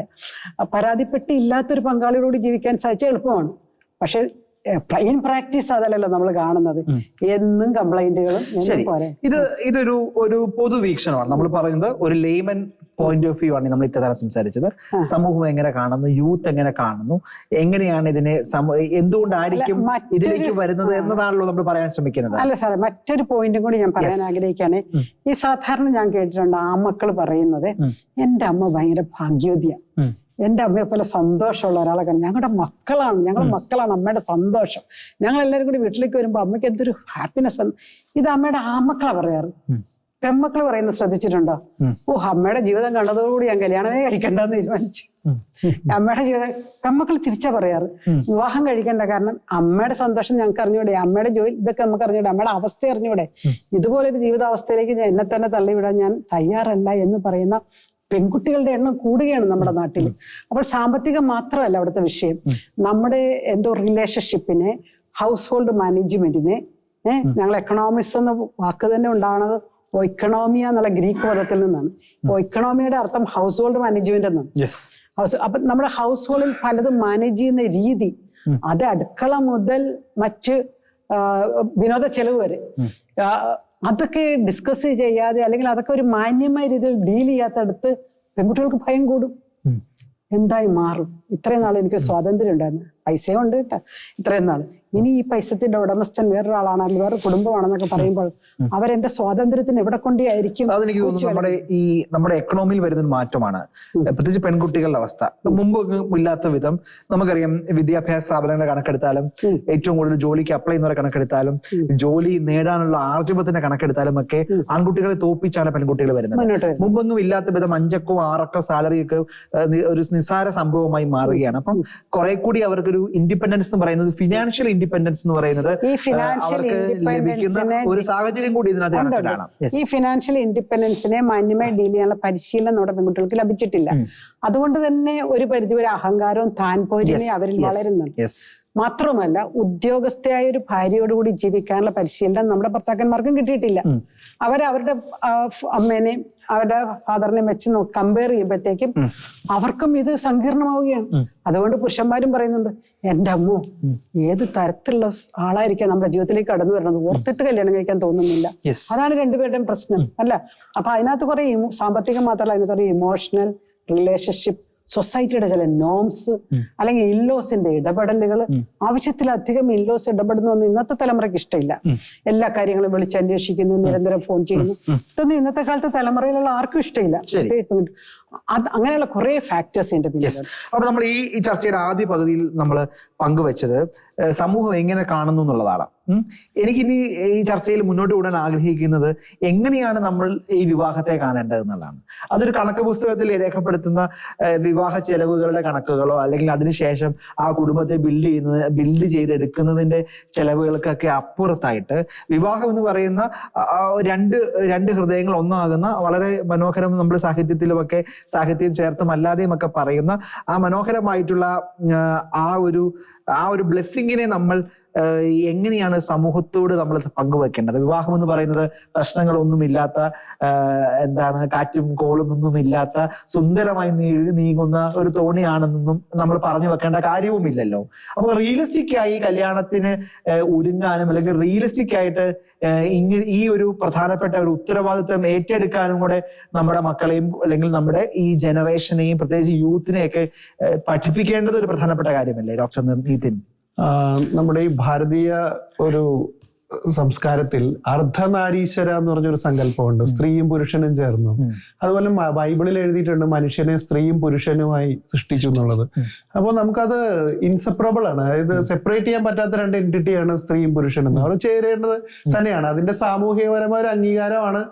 പരാതിപ്പെട്ടി ഇല്ലാത്തൊരു പങ്കാളിയോടുകൂടി ജീവിക്കാൻ സാധിച്ചാൽ എളുപ്പമാണ്. പക്ഷെ പ്ലെയിൻ പ്രാക്ടീസ് അതല്ലല്ലോ നമ്മൾ കാണുന്നത്. എന്നും കംപ്ലൈന്റുകളും ഇത് ഇതൊരു ഒരു പൊതുവീക്ഷണമാണ്. നമ്മൾ പറയുന്നത് ഒരു ലേമൻ പോയിന്റ് ഓഫ് വ്യൂ ആണ് നമ്മൾ ഇത്തരം സംസാരിച്ചത്. സമൂഹം എങ്ങനെ കാണുന്നു യൂത്ത് എങ്ങനെ കാണുന്നു എങ്ങനെയാണ് ഇതിനെ എന്തുകൊണ്ടായിരിക്കും ഇതിലേക്ക് വരുന്നത് എന്നതാണല്ലോ നമ്മൾ പറയാൻ ശ്രമിക്കുന്നത്. അല്ല സാറേ മറ്റൊരു പോയിന്റും കൂടി ഞാൻ പറയാൻ. ആഗ്രഹിക്കുകയാണ്. ഈ സാധാരണ ഞാൻ കേട്ടിട്ടുണ്ട് ആമക്കൾ പറയുന്നത് എന്റെ എന്റെ അമ്മ ഭയങ്കര ഭാഗ്യോദ്യ. എന്റെ എന്റെ അമ്മയെ പോലെ സന്തോഷമുള്ള ഒരാളെ കാണും. ഞങ്ങളുടെ മക്കളാണ് ഞങ്ങളുടെ മക്കളാണ് അമ്മയുടെ സന്തോഷം. ഞങ്ങൾ എല്ലാവരും കൂടി വീട്ടിലേക്ക് വരുമ്പോൾ അമ്മയ്ക്ക് എന്തൊരു ഹാപ്പിനെസ് ഇത് അമ്മയുടെ ആമക്കളാ പറയാറ്. പെമ്മക്കൾ പറയുന്നത് ശ്രദ്ധിച്ചിട്ടുണ്ടോ? ഓ അമ്മയുടെ ജീവിതം കണ്ടതോടുകൂടി ഞാൻ കല്യാണമേ കഴിക്കണ്ടെന്ന് തീരുമാനിച്ചു. അമ്മയുടെ ജീവിതം പെമ്മക്കൾ തിരിച്ചാ പറയാറ്. വിവാഹം കഴിക്കണ്ട കാരണം അമ്മയുടെ സന്തോഷം ഞങ്ങൾക്ക് അറിഞ്ഞൂടെ അമ്മയുടെ ജോലി ഇതൊക്കെ നമുക്ക് അറിഞ്ഞൂടെ അമ്മയുടെ അവസ്ഥ അറിഞ്ഞൂടെ. ഇതുപോലെ ഒരു ജീവിതാവസ്ഥയിലേക്ക് ഞാൻ എന്നെ തന്നെ തള്ളിവിടാൻ ഞാൻ തയ്യാറല്ല എന്ന് പറയുന്ന പെൺകുട്ടികളുടെ എണ്ണം കൂടുകയാണ് നമ്മുടെ നാട്ടിൽ. അപ്പോൾ സാമ്പത്തികം മാത്രമല്ല അവിടുത്തെ വിഷയം. നമ്മുടെ എന്തോ റിലേഷൻഷിപ്പിനെ ഹൗസ് ഹോൾഡ് മാനേജ്മെന്റിനെ ഏഹ് ഞങ്ങൾ എക്കണോമിക്സ് എന്ന വാക്ക് തന്നെ ഉണ്ടാവുന്നത് ഇക്കണോമിയ എന്നുള്ള ഗ്രീക്ക് പദത്തിൽ നിന്നാണ്. ഒയിക്കണോമിയുടെ അർത്ഥം ഹൗസ് ഹോൾഡ് മാനേജ്മെന്റ് എന്നാണ് ഹൗസ് അപ്പൊ നമ്മുടെ ഹൗസ് ഹോൾഡിൽ പലതും മാനേജ് ചെയ്യുന്ന രീതി അത് അടുക്കള മുതൽ മറ്റ് വിനോദ ചെലവ് വരെ. അതൊക്കെ ഡിസ്കസ് ചെയ്യാതെ അല്ലെങ്കിൽ അതൊക്കെ ഒരു മാന്യമായ രീതിയിൽ ഡീൽ ചെയ്യാത്തടുത്ത് പെൺകുട്ടികൾക്ക് ഭയം കൂടും. എന്തായി മാറും? ഇത്രയും നാൾ എനിക്ക് സ്വാതന്ത്ര്യം ഉണ്ടായിരുന്നു. പൈസ ഉണ്ട് കേട്ടോ ഇത്രയും നാൾ. ഇനി ഈ പൈസത്തിന്റെ ഉടമസ്ഥൻ വേറൊരാളാണ് അല്ലെങ്കിൽ വേറെ കുടുംബമാണെന്നൊക്കെ പറയുമ്പോൾ അവരെന്റെ സ്വാതന്ത്ര്യത്തിന് എവിടെ കൊണ്ടേയായിരിക്കും അതെനിക്ക് തോന്നുന്നു നമ്മുടെ ഈ നമ്മുടെ എക്കണോമിയിൽ വരുന്ന മാറ്റമാണ്. പ്രത്യേകിച്ച് പെൺകുട്ടികളുടെ അവസ്ഥ. മുമ്പ് ഇല്ലാത്ത വിധം നമുക്കറിയാം വിദ്യാഭ്യാസ സ്ഥാപനങ്ങളുടെ കണക്കെടുത്താലും ഏറ്റവും കൂടുതൽ ജോലിക്ക് അപ്ലൈ ചെയ്യുന്നവരെ കണക്കെടുത്താലും ജോലി നേടാനുള്ള ആർജവത്തിന്റെ കണക്കെടുത്താലും ഒക്കെ ആൺകുട്ടികളെ തോപ്പിച്ചാണ് പെൺകുട്ടികൾ വരുന്നത്. മുമ്പൊന്നും ഇല്ലാത്ത വിധം അഞ്ചക്കോ ആറക്കോ സാലറി ഒക്കെ ഒരു നിസ്സാര സംഭവമായി മാറുകയാണ്. അപ്പം കുറെ കൂടി അവർക്കൊരു ഇൻഡിപെൻഡൻസ് എന്ന് പറയുന്നത് ഫിനാൻഷ്യൽ ഇൻഡിപെൻഡൻസ് എന്ന് പറയുന്നത് അവർക്ക് ലഭിക്കുന്ന ഒരു സാഹചര്യം കൂടി ഇതിനകത്ത്. ഈ ഫിനാൻഷ്യൽ ഇൻഡിപെൻഡൻസിനെ മാന്യമായി ഡീൽ ചെയ്യാനുള്ള പരിശീലനം നമ്മുടെ പെൺകുട്ടികൾക്ക് ലഭിച്ചിട്ടില്ല. അതുകൊണ്ട് തന്നെ ഒരു പരിധി പരിധിവരെ അഹങ്കാരവും താൻ പോയി അവരിൽ വളരുന്നുണ്ട്. മാത്രമല്ല ഉദ്യോഗസ്ഥയായ ഒരു ഭാര്യയോടുകൂടി ജീവിക്കാനുള്ള പരിശീലനം നമ്മുടെ ഭർത്താക്കന്മാർക്കും കിട്ടിയിട്ടില്ല. അവരവരുടെ അമ്മേനെയും അവരുടെ ഫാദറിനെ വെച്ച് കമ്പയർ ചെയ്യുമ്പോഴത്തേക്കും അവർക്കും ഇത് സങ്കീർണമാവുകയാണ്. അതുകൊണ്ട് പുരുഷന്മാരും പറയുന്നുണ്ട് എന്റെ അമ്മോ ഏത് തരത്തിലുള്ള ആളായിരിക്കാം നമ്മുടെ ജീവിതത്തിലേക്ക് കടന്നു വരുന്നത്? ഓർത്തിട്ട് കല്യാണം കഴിക്കാൻ തോന്നുന്നില്ല. അതാണ് രണ്ടുപേരുടെയും പ്രശ്നം അല്ല? അപ്പൊ അതിനകത്ത് കുറെ സാമ്പത്തികം മാത്രമല്ല അതിനകത്ത് കുറെ ഇമോഷണൽ റിലേഷൻഷിപ്പ് സൊസൈറ്റിയുടെ ചില നോംസ് അല്ലെങ്കിൽ ഇല്ലോസിന്റെ ഇടപെടലുകൾ ആവശ്യത്തിലധികം ഇല്ലോസ് ഇടപെടുന്നൊന്നും ഇന്നത്തെ തലമുറയ്ക്ക് ഇഷ്ടമില്ല. എല്ലാ കാര്യങ്ങളും വിളിച്ചന്വേഷിക്കുന്നു നിരന്തരം ഫോൺ ചെയ്യുന്നു. ഇതൊന്നും ഇന്നത്തെ കാലത്തെ തലമുറയിലുള്ള ആർക്കും ഇഷ്ടമില്ല. അത് അങ്ങനെയുള്ള കുറെ ഫാക്ടേഴ്സ് അപ്പൊ നമ്മൾ ഈ ഈ ചർച്ചയുടെ ആദ്യ പകുതിയിൽ നമ്മൾ പങ്കുവച്ചത് സമൂഹം എങ്ങനെ കാണുന്നു എന്നുള്ളതാണ്. എനിക്കിനി ഈ ചർച്ചയിൽ മുന്നോട്ട് കൂടാൻ ആഗ്രഹിക്കുന്നത് എങ്ങനെയാണ് നമ്മൾ ഈ വിവാഹത്തെ കാണേണ്ടത് എന്നുള്ളതാണ്. അതൊരു കണക്ക് പുസ്തകത്തിൽ രേഖപ്പെടുത്തുന്ന വിവാഹ ചെലവുകളുടെ കണക്കുകളോ അല്ലെങ്കിൽ അതിനുശേഷം ആ കുടുംബത്തെ ബിൽഡ് ചെയ്യുന്ന ബിൽഡ് ചെയ്തെടുക്കുന്നതിന്റെ ചെലവുകൾക്കൊക്കെ അപ്പുറത്തായിട്ട് വിവാഹം എന്ന് പറയുന്ന രണ്ട് രണ്ട് ഹൃദയങ്ങൾ ഒന്നാകുന്ന വളരെ മനോഹരം നമ്മൾ സാഹിത്യത്തിലുമൊക്കെ സാഹിത്യം ചേർത്തും അല്ലാതെയും ഒക്കെ പറയുന്ന ആ മനോഹരമായിട്ടുള്ള ആ, ഒരു ആ ഒരു ബ്ലെസ്സിങ്ങിനെ നമ്മൾ എങ്ങനെയാണ് സമൂഹത്തോട് നമ്മൾ പങ്കുവെക്കേണ്ടത്? വിവാഹം എന്ന് പറയുന്നത് പ്രശ്നങ്ങളൊന്നുമില്ലാത്ത എന്താണ് കാറ്റും കോളും ഒന്നും ഇല്ലാത്ത സുന്ദരമായി നീങ്ങുന്ന ഒരു തോണിയാണെന്നൊന്നും നമ്മൾ പറഞ്ഞു വെക്കേണ്ട കാര്യവുമില്ലല്ലോ. അപ്പൊ റിയലിസ്റ്റിക് ആയി കല്യാണത്തിന് ഒരുങ്ങാനും അല്ലെങ്കിൽ റിയലിസ്റ്റിക് ആയിട്ട് ഇങ്ങനെ ഈ ഒരു പ്രധാനപ്പെട്ട ഒരു ഉത്തരവാദിത്വം ഏറ്റെടുക്കാനും കൂടെ നമ്മുടെ മക്കളെയും അല്ലെങ്കിൽ നമ്മുടെ ഈ ജനറേഷനെയും പ്രത്യേകിച്ച് യൂത്തിനെയൊക്കെ പഠിപ്പിക്കേണ്ടത് ഒരു പ്രധാനപ്പെട്ട കാര്യമല്ലേ ഡോക്ടർ നീതിൻ? നമ്മുടെ ഈ ഭാരതീയ ഒരു സംസ്കാരത്തിൽ അർദ്ധനാരീശ്വര എന്ന് പറഞ്ഞൊരു സങ്കല്പമുണ്ട്. സ്ത്രീയും പുരുഷനും ചേർന്നു. അതുപോലെ ബൈബിളിൽ എഴുതിയിട്ടുണ്ട് മനുഷ്യനെ സ്ത്രീയും പുരുഷനുമായി സൃഷ്ടിച്ചു എന്നുള്ളത്. അപ്പോൾ നമുക്കത് ഇൻസെപ്പറബിൾ ആണ്. അതായത് സെപ്പറേറ്റ് ചെയ്യാൻ പറ്റാത്ത രണ്ട് എന്റിറ്റിയാണ് സ്ത്രീയും പുരുഷനും അവർ ചേരേണ്ടത് തന്നെയാണ്. അതിന്റെ സാമൂഹികപരമായ ഒരു അംഗീകാരമാണ്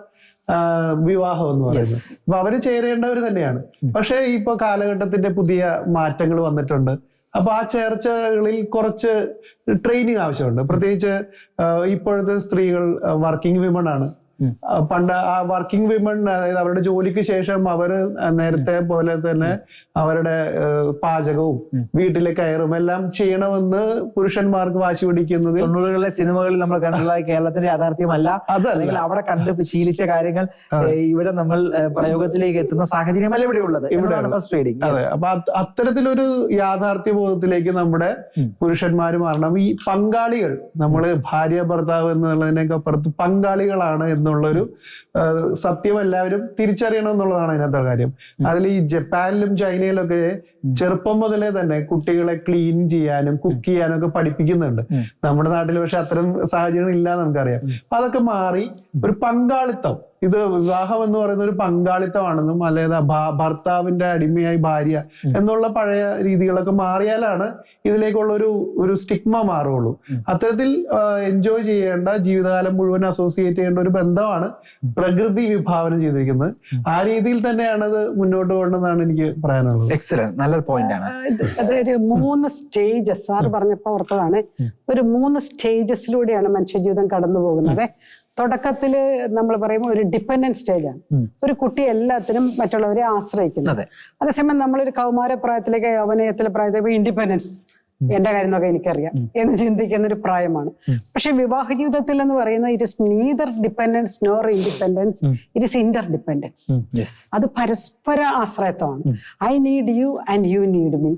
വിവാഹം എന്ന് പറയുന്നത്. അപ്പൊ അവർ ചേരേണ്ടവർ തന്നെയാണ്. പക്ഷേ ഇപ്പൊ കാലഘട്ടത്തിന്റെ പുതിയ മാറ്റങ്ങൾ വന്നിട്ടുണ്ട്. അപ്പൊ ആ ചേർച്ചകളിൽ കുറച്ച് ട്രെയിനിങ് ആവശ്യമുണ്ട്. പ്രത്യേകിച്ച് ഇപ്പോഴത്തെ സ്ത്രീകൾ വർക്കിംഗ് വിമൺ ആണ്. പണ്ട് ആ വർക്കിംഗ് വിമൺ അതായത് അവരുടെ ജോലിക്ക് ശേഷം അവർ നേരത്തെ പോലെ തന്നെ അവരുടെ പാചകവും വീട്ടിലെ കയറും എല്ലാം ചെയ്യണമെന്ന് പുരുഷന്മാർക്ക് വാശി പിടിക്കുന്നത് തൊണ്ണൂറുകളിലെ സിനിമകളിൽ നമ്മൾ കണ്ടുള്ള കേരളത്തിന്റെ യാഥാർത്ഥ്യമല്ല. അതല്ല. അല്ലെങ്കിൽ അവിടെ കണ്ട് ശീലിച്ച കാര്യങ്ങൾ ഇവിടെ നമ്മൾ പ്രയോഗത്തിലേക്ക് എത്തുന്ന സാഹചര്യമല്ല ഇവിടെ ഉള്ളത്. റീഡിങ് അതെ. അപ്പൊ അത്തരത്തിലൊരു യാഥാർത്ഥ്യ ബോധത്തിലേക്ക് നമ്മുടെ പുരുഷന്മാർ മാറണം. ഈ പങ്കാളികൾ നമ്മൾ ഭാര്യ ഭർത്താവ് എന്നുള്ളതിനൊക്കെ അപ്പുറത്ത് പങ്കാളികളാണ് എന്നുള്ളൊരു സത്യം എല്ലാവരും തിരിച്ചറിയണം എന്നുള്ളതാണ് അതിനകത്തെ കാര്യം. അതിൽ ഈ ജപ്പാനിലും ചൈനയിലും ഒക്കെ ചെറുപ്പം മുതലേ തന്നെ കുട്ടികളെ ക്ലീൻ ചെയ്യാനും കുക്ക് ചെയ്യാനും ഒക്കെ പഠിപ്പിക്കുന്നുണ്ട്. നമ്മുടെ നാട്ടിൽ പക്ഷെ അത്തരം സാഹചര്യം ഇല്ല നമുക്കറിയാം. അപ്പൊ അതൊക്കെ മാറി ഒരു പങ്കാളിത്തം. ഇത് വിവാഹം എന്ന് പറയുന്ന ഒരു പങ്കാളിത്തമാണെന്നും അല്ലാതെ ഭർത്താവിന്റെ അടിമയായി ഭാര്യ എന്നുള്ള പഴയ രീതികളൊക്കെ മാറിയാലാണ് ഇതിലേക്കുള്ള ഒരു ഒരു സ്റ്റിഗ്മ മാറുള്ളൂ. അത്തരത്തിൽ എൻജോയ് ചെയ്യേണ്ട ജീവിതകാലം മുഴുവൻ അസോസിയേറ്റ് ചെയ്യേണ്ട ഒരു ബന്ധമാണ് പ്രകൃതി വിഭാവനം ചെയ്തിരിക്കുന്നത്. ആ രീതിയിൽ തന്നെയാണ് അത് മുന്നോട്ട് പോകേണ്ടതെന്നാണ് എനിക്ക് പറയാനുള്ളത്. എക്സലന്റ് നല്ലൊരു പോയിന്റ് ആണ്. അതൊരു മൂന്ന് സ്റ്റേജസ് സാർ പറഞ്ഞപ്പോ ഓർത്തതാണ്. ഒരു മൂന്ന് സ്റ്റേജസിലൂടെയാണ് മനുഷ്യജീവിതം കടന്നു പോകുന്നത് തുടക്കത്തിൽ നമ്മൾ പറയുമ്പോൾ ഒരു ഡിപ്പെൻഡന്റ് സ്റ്റേജാണ് ഒരു കുട്ടി എല്ലാത്തിനും മറ്റുള്ളവരെ ആശ്രയിക്കുന്നത് അതെ. അതേസമയം നമ്മളൊരു കൗമാര പ്രായത്തിലേക്ക് യൗവനയത്തിലെ പ്രായത്തിലേക്ക് ഇൻഡിപെൻഡൻസ് എന്റെ കാര്യം നോക്കാൻ എനിക്കറിയാം എന്ന് ചിന്തിക്കുന്ന ഒരു പ്രായമാണ്. പക്ഷെ വിവാഹ ജീവിതത്തിൽ എന്ന് പറയുന്നത് it is neither dependence nor independence it is interdependence അത് പരസ്പര ആശ്രയത്വമാണ്. I need you and you need me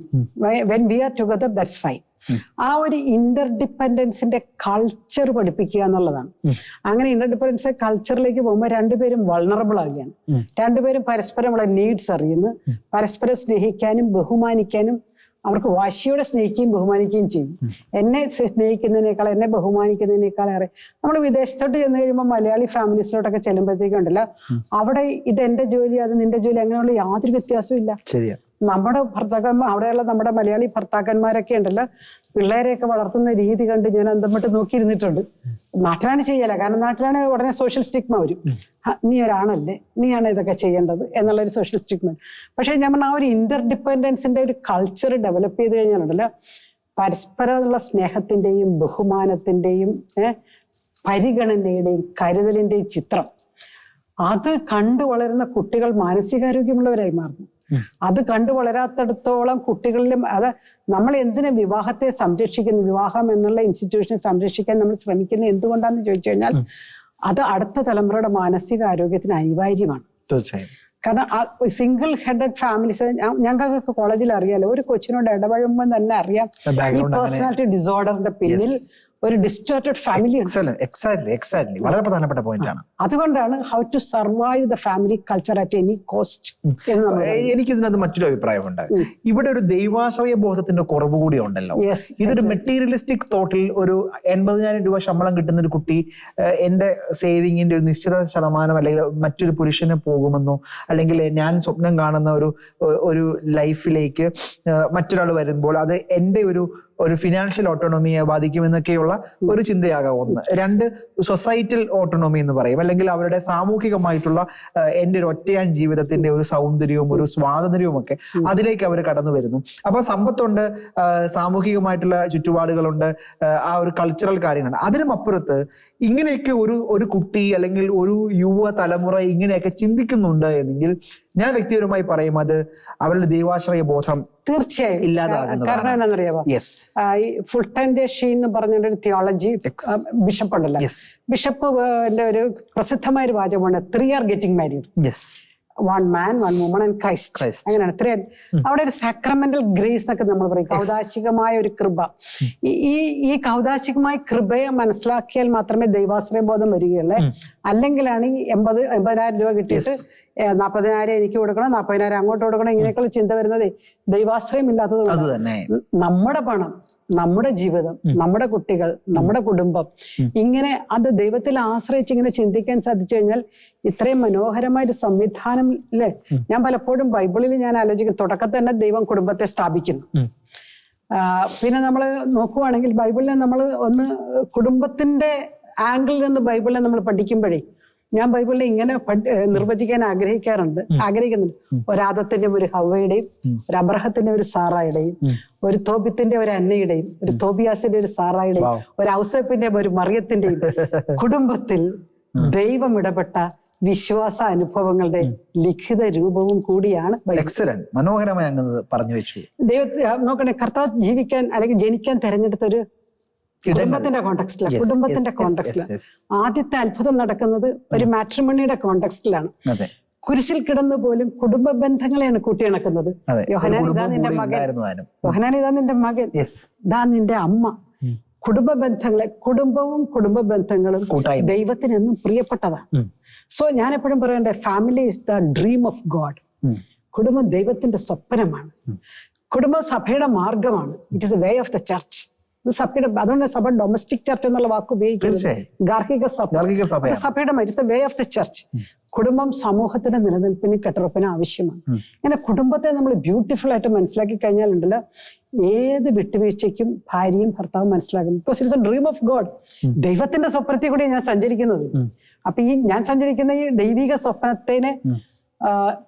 when we are together that's fine ആ ഒരു ഇന്റർ ഡിപ്പെൻഡൻസിന്റെ കൾച്ചർ പഠിപ്പിക്കുക എന്നുള്ളതാണ്. അങ്ങനെ ഇന്റർ ഡിപ്പെൻഡൻസ് കൾച്ചറിലേക്ക് പോകുമ്പോൾ രണ്ടുപേരും വൾണറബിൾ ആകുകയാണ് രണ്ടുപേരും പരസ്പരമുള്ള നീഡ്സ് അറിയുന്നു. പരസ്പരം സ്നേഹിക്കാനും ബഹുമാനിക്കാനും അവർക്ക് വാശിയോടെ സ്നേഹിക്കുകയും ബഹുമാനിക്കുകയും ചെയ്യും. എന്നെ സ്നേഹിക്കുന്നതിനേക്കാൾ എന്നെ ബഹുമാനിക്കുന്നതിനേക്കാൾ ഏറെ നമ്മൾ വിദേശത്തോട്ട് ചെന്ന് കഴിയുമ്പോൾ മലയാളി ഫാമിലീസിലോട്ടൊക്കെ ചെല്ലുമ്പോഴത്തേക്കും ഉണ്ടല്ലോ അവിടെ ഇത് എന്റെ ജോലി അത് നിന്റെ ജോലി അങ്ങനെയുള്ള യാതൊരു വ്യത്യാസവും ഇല്ല. ശരിയാ. നമ്മുടെ ഭർത്താക്കന്മാർ അവിടെയുള്ള നമ്മുടെ മലയാളി ഭർത്താക്കന്മാരൊക്കെ ഉണ്ടല്ലോ പിള്ളേരെയൊക്കെ വളർത്തുന്ന രീതി കണ്ട് ഞാൻ അന്തമിട്ട് നോക്കിയിരുന്നിട്ടുണ്ട്. നാട്ടിലാണ് ചെയ്യല കാരണം നാട്ടിലാണ് ഉടനെ സോഷ്യൽ സ്റ്റിഗ്മ വരും. നീ ഒരാണല്ലേ നീയാണ് ഇതൊക്കെ ചെയ്യേണ്ടത് എന്നുള്ള ഒരു സോഷ്യൽ സ്റ്റിഗ്മ പക്ഷേ ഞാൻ പറഞ്ഞ ആ ഒരു ഇന്റർ ഡിപ്പെൻഡൻസിന്റെ ഒരു കൾച്ചർ ഡെവലപ്പ് ചെയ്ത് കഴിഞ്ഞാലുണ്ടല്ലോ പരസ്പരമുള്ള സ്നേഹത്തിന്റെയും ബഹുമാനത്തിന്റെയും പരിഗണനയുടെയും കരുതലിന്റെയും ചിത്രം. അത് കണ്ടു വളരുന്ന കുട്ടികൾ മാനസികാരോഗ്യമുള്ളവരായി മാറുന്നു. അത് കണ്ടു വളരാത്തടത്തോളം കുട്ടികളിലും അത് നമ്മൾ എന്തിനു വിവാഹത്തെ സംരക്ഷിക്കുന്നു? വിവാഹം എന്നുള്ള ഇൻസ്റ്റിറ്റ്യൂഷനെ സംരക്ഷിക്കാൻ നമ്മൾ ശ്രമിക്കുന്നത് എന്തുകൊണ്ടാന്ന് ചോദിച്ചു കഴിഞ്ഞാൽ അത് അടുത്ത തലമുറയുടെ മാനസിക ആരോഗ്യത്തിന് അനിവാര്യമാണ്. തീർച്ചയായും. കാരണം ആ സിംഗിൾ ഹെഡഡ് ഫാമിലീസ് ഞങ്ങൾക്ക് കോളേജിൽ അറിയാലോ ഒരു കൊച്ചിനോട് ഇടപഴകുമ്പോൾ തന്നെ അറിയാം ഈ പേഴ്സണാലിറ്റി ഡിസോർഡറിന്റെ പിന്നിൽ ഒരു ഡിസ്റ്റോർട്ടഡ് ഫാമിലി എക്സാക്ട്ലി എക്സാക്ട്ലി വളരെ പ്രധാനപ്പെട്ട പോയിന്റ് ആണ്. അതുകൊണ്ടാണ് how to survive the family culture at any cost എനിക്ക് ഇതിനകത്ത് മറ്റൊരു അഭിപ്രായമുണ്ട്. ഇവിടെ ഒരു ദൈവാശ്രയ ബോധത്തിന്റെ കുറവ് കൂടി ഉണ്ടല്ലോ. ഇതൊരു മെറ്റീരിയലിസ്റ്റിക് തോട്ടിൽ ഒരു എൺപതിനായിരം രൂപ ശമ്പളം കിട്ടുന്ന ഒരു കുട്ടി എന്റെ സേവിങ്ങിന്റെ ഒരു നിശ്ചിത ശതമാനം അല്ലെങ്കിൽ മറ്റൊരു പുരുഷനെ പോകുമെന്നോ അല്ലെങ്കിൽ ഞാൻ സ്വപ്നം കാണുന്ന ഒരു ഒരു ലൈഫിലേക്ക് മറ്റൊരാൾ വരുമ്പോൾ അത് എന്റെ ഒരു ഒരു ഫിനാൻഷ്യൽ ഓട്ടോണമിയെ ബാധിക്കുമെന്നൊക്കെയുള്ള ഒരു ചിന്തയാകാം ഒന്ന്. രണ്ട് സൊസൈറ്റൽ ഓട്ടോണോമി എന്ന് പറയും. അല്ലെങ്കിൽ അവരുടെ സാമൂഹികമായിട്ടുള്ള എന്റെ ഒരു ഒറ്റയാൻ ജീവിതത്തിന്റെ ഒരു സൗന്ദര്യവും ഒരു സ്വാതന്ത്ര്യവും ഒക്കെ അതിലേക്ക് അവർ കടന്നു വരുന്നു. അപ്പൊ സമ്പത്തുണ്ട് സാമൂഹികമായിട്ടുള്ള ചുറ്റുപാടുകളുണ്ട് ആ ഒരു കൾച്ചറൽ കാര്യങ്ങളുണ്ട് അതിനും അപ്പുറത്ത് ഇങ്ങനെയൊക്കെ ഒരു ഒരു കുട്ടി അല്ലെങ്കിൽ ഒരു യുവ തലമുറ ഇങ്ങനെയൊക്കെ ചിന്തിക്കുന്നുണ്ട് എന്നെങ്കിൽ ഞാൻ വ്യക്തിപരമായി പറയും അത് അവരുടെ ദൈവാശ്രയ ബോധം തീർച്ചയായും. ഇല്ലാതാകും കാരണം എന്താണെന്നറിയാമോ യെസ് ഫുൾ ടൈം ഷീ എന്ന് പറഞ്ഞൊരു തിയോളജി ബിഷപ്പ് ഉണ്ടല്ലോ ബിഷപ്പ് ഒരു പ്രസിദ്ധമായ ഒരു വാചകമാണ് three are getting married yes one man one woman and Christ. അങ്ങനെയാണ്. ഇത്രയും അവിടെ ഒരു സാക്രമെന്റൽ ഗ്രേസ് എന്നൊക്കെ നമ്മൾ പറയും. കൗതാശികമായ ഒരു കൃപ. ഈ- ഈ കൗതാശികമായ കൃപയെ മനസ്സിലാക്കിയാൽ മാത്രമേ ദൈവാശ്രയബോധം വരികയുള്ളൂ. അല്ലെങ്കിലാണ് ഈ എൺപത് എൺപതിനായിരം രൂപ കിട്ടിയിട്ട് നാൽപ്പതിനായിരം എനിക്ക് കൊടുക്കണം നാൽപ്പതിനായിരം അങ്ങോട്ട് കൊടുക്കണം ഇങ്ങനെയൊക്കെയുള്ള ചിന്ത വരുന്നത് ദൈവാശ്രയം ഇല്ലാത്തത് നമ്മുടെ പണം നമ്മുടെ ജീവിതം നമ്മുടെ കുട്ടികൾ നമ്മുടെ കുടുംബം ഇങ്ങനെ അത് ദൈവത്തിൽ ആശ്രയിച്ച് ഇങ്ങനെ ചിന്തിക്കാൻ സാധിച്ചു കഴിഞ്ഞാൽ ഇത്രയും മനോഹരമായ ഒരു സംവിധാനം അല്ലേ ഞാൻ പലപ്പോഴും ബൈബിളിൽ ഞാൻ ആലോചിക്കും തുടക്കത്തിൽ തന്നെ ദൈവം കുടുംബത്തെ സ്ഥാപിക്കുന്നു. പിന്നെ നമ്മൾ നോക്കുവാണെങ്കിൽ ബൈബിളിനെ നമ്മൾ ഒന്ന് കുടുംബത്തിന്റെ ആംഗിളിൽ നിന്ന് ബൈബിളിനെ നമ്മൾ പഠിക്കുമ്പോഴേ ഞാൻ ബൈബിളിനെ ഇങ്ങനെ നിർവചിക്കാൻ ആഗ്രഹിക്കാറുണ്ട്. ആഗ്രഹിക്കുന്നുണ്ട്. ഒരാദത്തിന്റെയും ഒരു ഹവയുടെയും ഒരു അബ്രഹത്തിന്റെ ഒരു സാറായുടെയും ഒരു തോബിത്തിന്റെ ഒരു അന്നയുടെയും ഒരു തോബിയാസിന്റെ ഒരു സാറായുടെയും ഒരു ഔസപ്പിന്റെ ഒരു മറിയത്തിന്റെയും കുടുംബത്തിൽ ദൈവം ഇടപെട്ട വിശ്വാസ അനുഭവങ്ങളുടെ ലിഖിത രൂപവും കൂടിയാണ് മനോഹരമായി അങ്ങ് പറഞ്ഞു വെച്ചു. ദൈവത്തെ നോക്കണേ കർത്താവ് ജീവിക്കാൻ അല്ലെങ്കിൽ ജനിക്കാൻ തെരഞ്ഞെടുത്ത ഒരു കുടുംബത്തിന്റെ കോണ്ടെക്സ്റ്റിലാണ് കുടുംബത്തിന്റെ yes, ആദ്യത്തെ അത്ഭുതം നടക്കുന്നത് ഒരു മാട്രിമണിയുടെ കോണ്ടെക്സ്റ്റിലാണ് കുരിശിൽ കിടന്നു പോലും കുടുംബ ബന്ധങ്ങളെയാണ് കൂട്ടിയിണക്കുന്നത് യോഹനാൻ ഇതാ നിന്റെ മകൻ. യോഹനാൻ ഇതാ നിന്റെ മകൻ. ഇതാ നിന്റെ അമ്മ. കുടുംബ ബന്ധങ്ങളെ കുടുംബവും കുടുംബ ബന്ധങ്ങളും ദൈവത്തിനെന്നും ദൈവത്തിന് എന്നും പ്രിയപ്പെട്ടതാണ്. സോ ഞാൻ എപ്പോഴും പറയണ്ടേ family is the dream of God കുടുംബം ദൈവത്തിന്റെ സ്വപ്നമാണ്. കുടുംബ സഭയുടെ മാർഗമാണ്. It is the way of the church ഇത് സഭയുടെ അതുകൊണ്ട് സഭ ഡൊമസ്റ്റിക് ചർച്ച് എന്നുള്ള വാക്ക് ഉപയോഗിക്കുന്നത് ഗാർഹിക സഭ. സഭയുടെ മരിച്ച വേ ഓഫ് ദ ചർച്ച് കുടുംബം സമൂഹത്തിന്റെ നിലനിൽപ്പിനും കെട്ടുറപ്പിനും ആവശ്യമാണ്. ഇങ്ങനെ കുടുംബത്തെ നമ്മൾ ബ്യൂട്ടിഫുൾ ആയിട്ട് മനസ്സിലാക്കി കഴിഞ്ഞാൽ ഉണ്ടല്ലോ ഏത് വിട്ടുവീഴ്ചയ്ക്കും ഭാര്യയും ഭർത്താവും മനസ്സിലാക്കും because it's a dream of God ദൈവത്തിന്റെ സ്വപ്നത്തിൽ കൂടി ഞാൻ സഞ്ചരിക്കുന്നത്. അപ്പൊ ഈ ഞാൻ സഞ്ചരിക്കുന്ന ഈ ദൈവിക സ്വപ്നത്തിനെ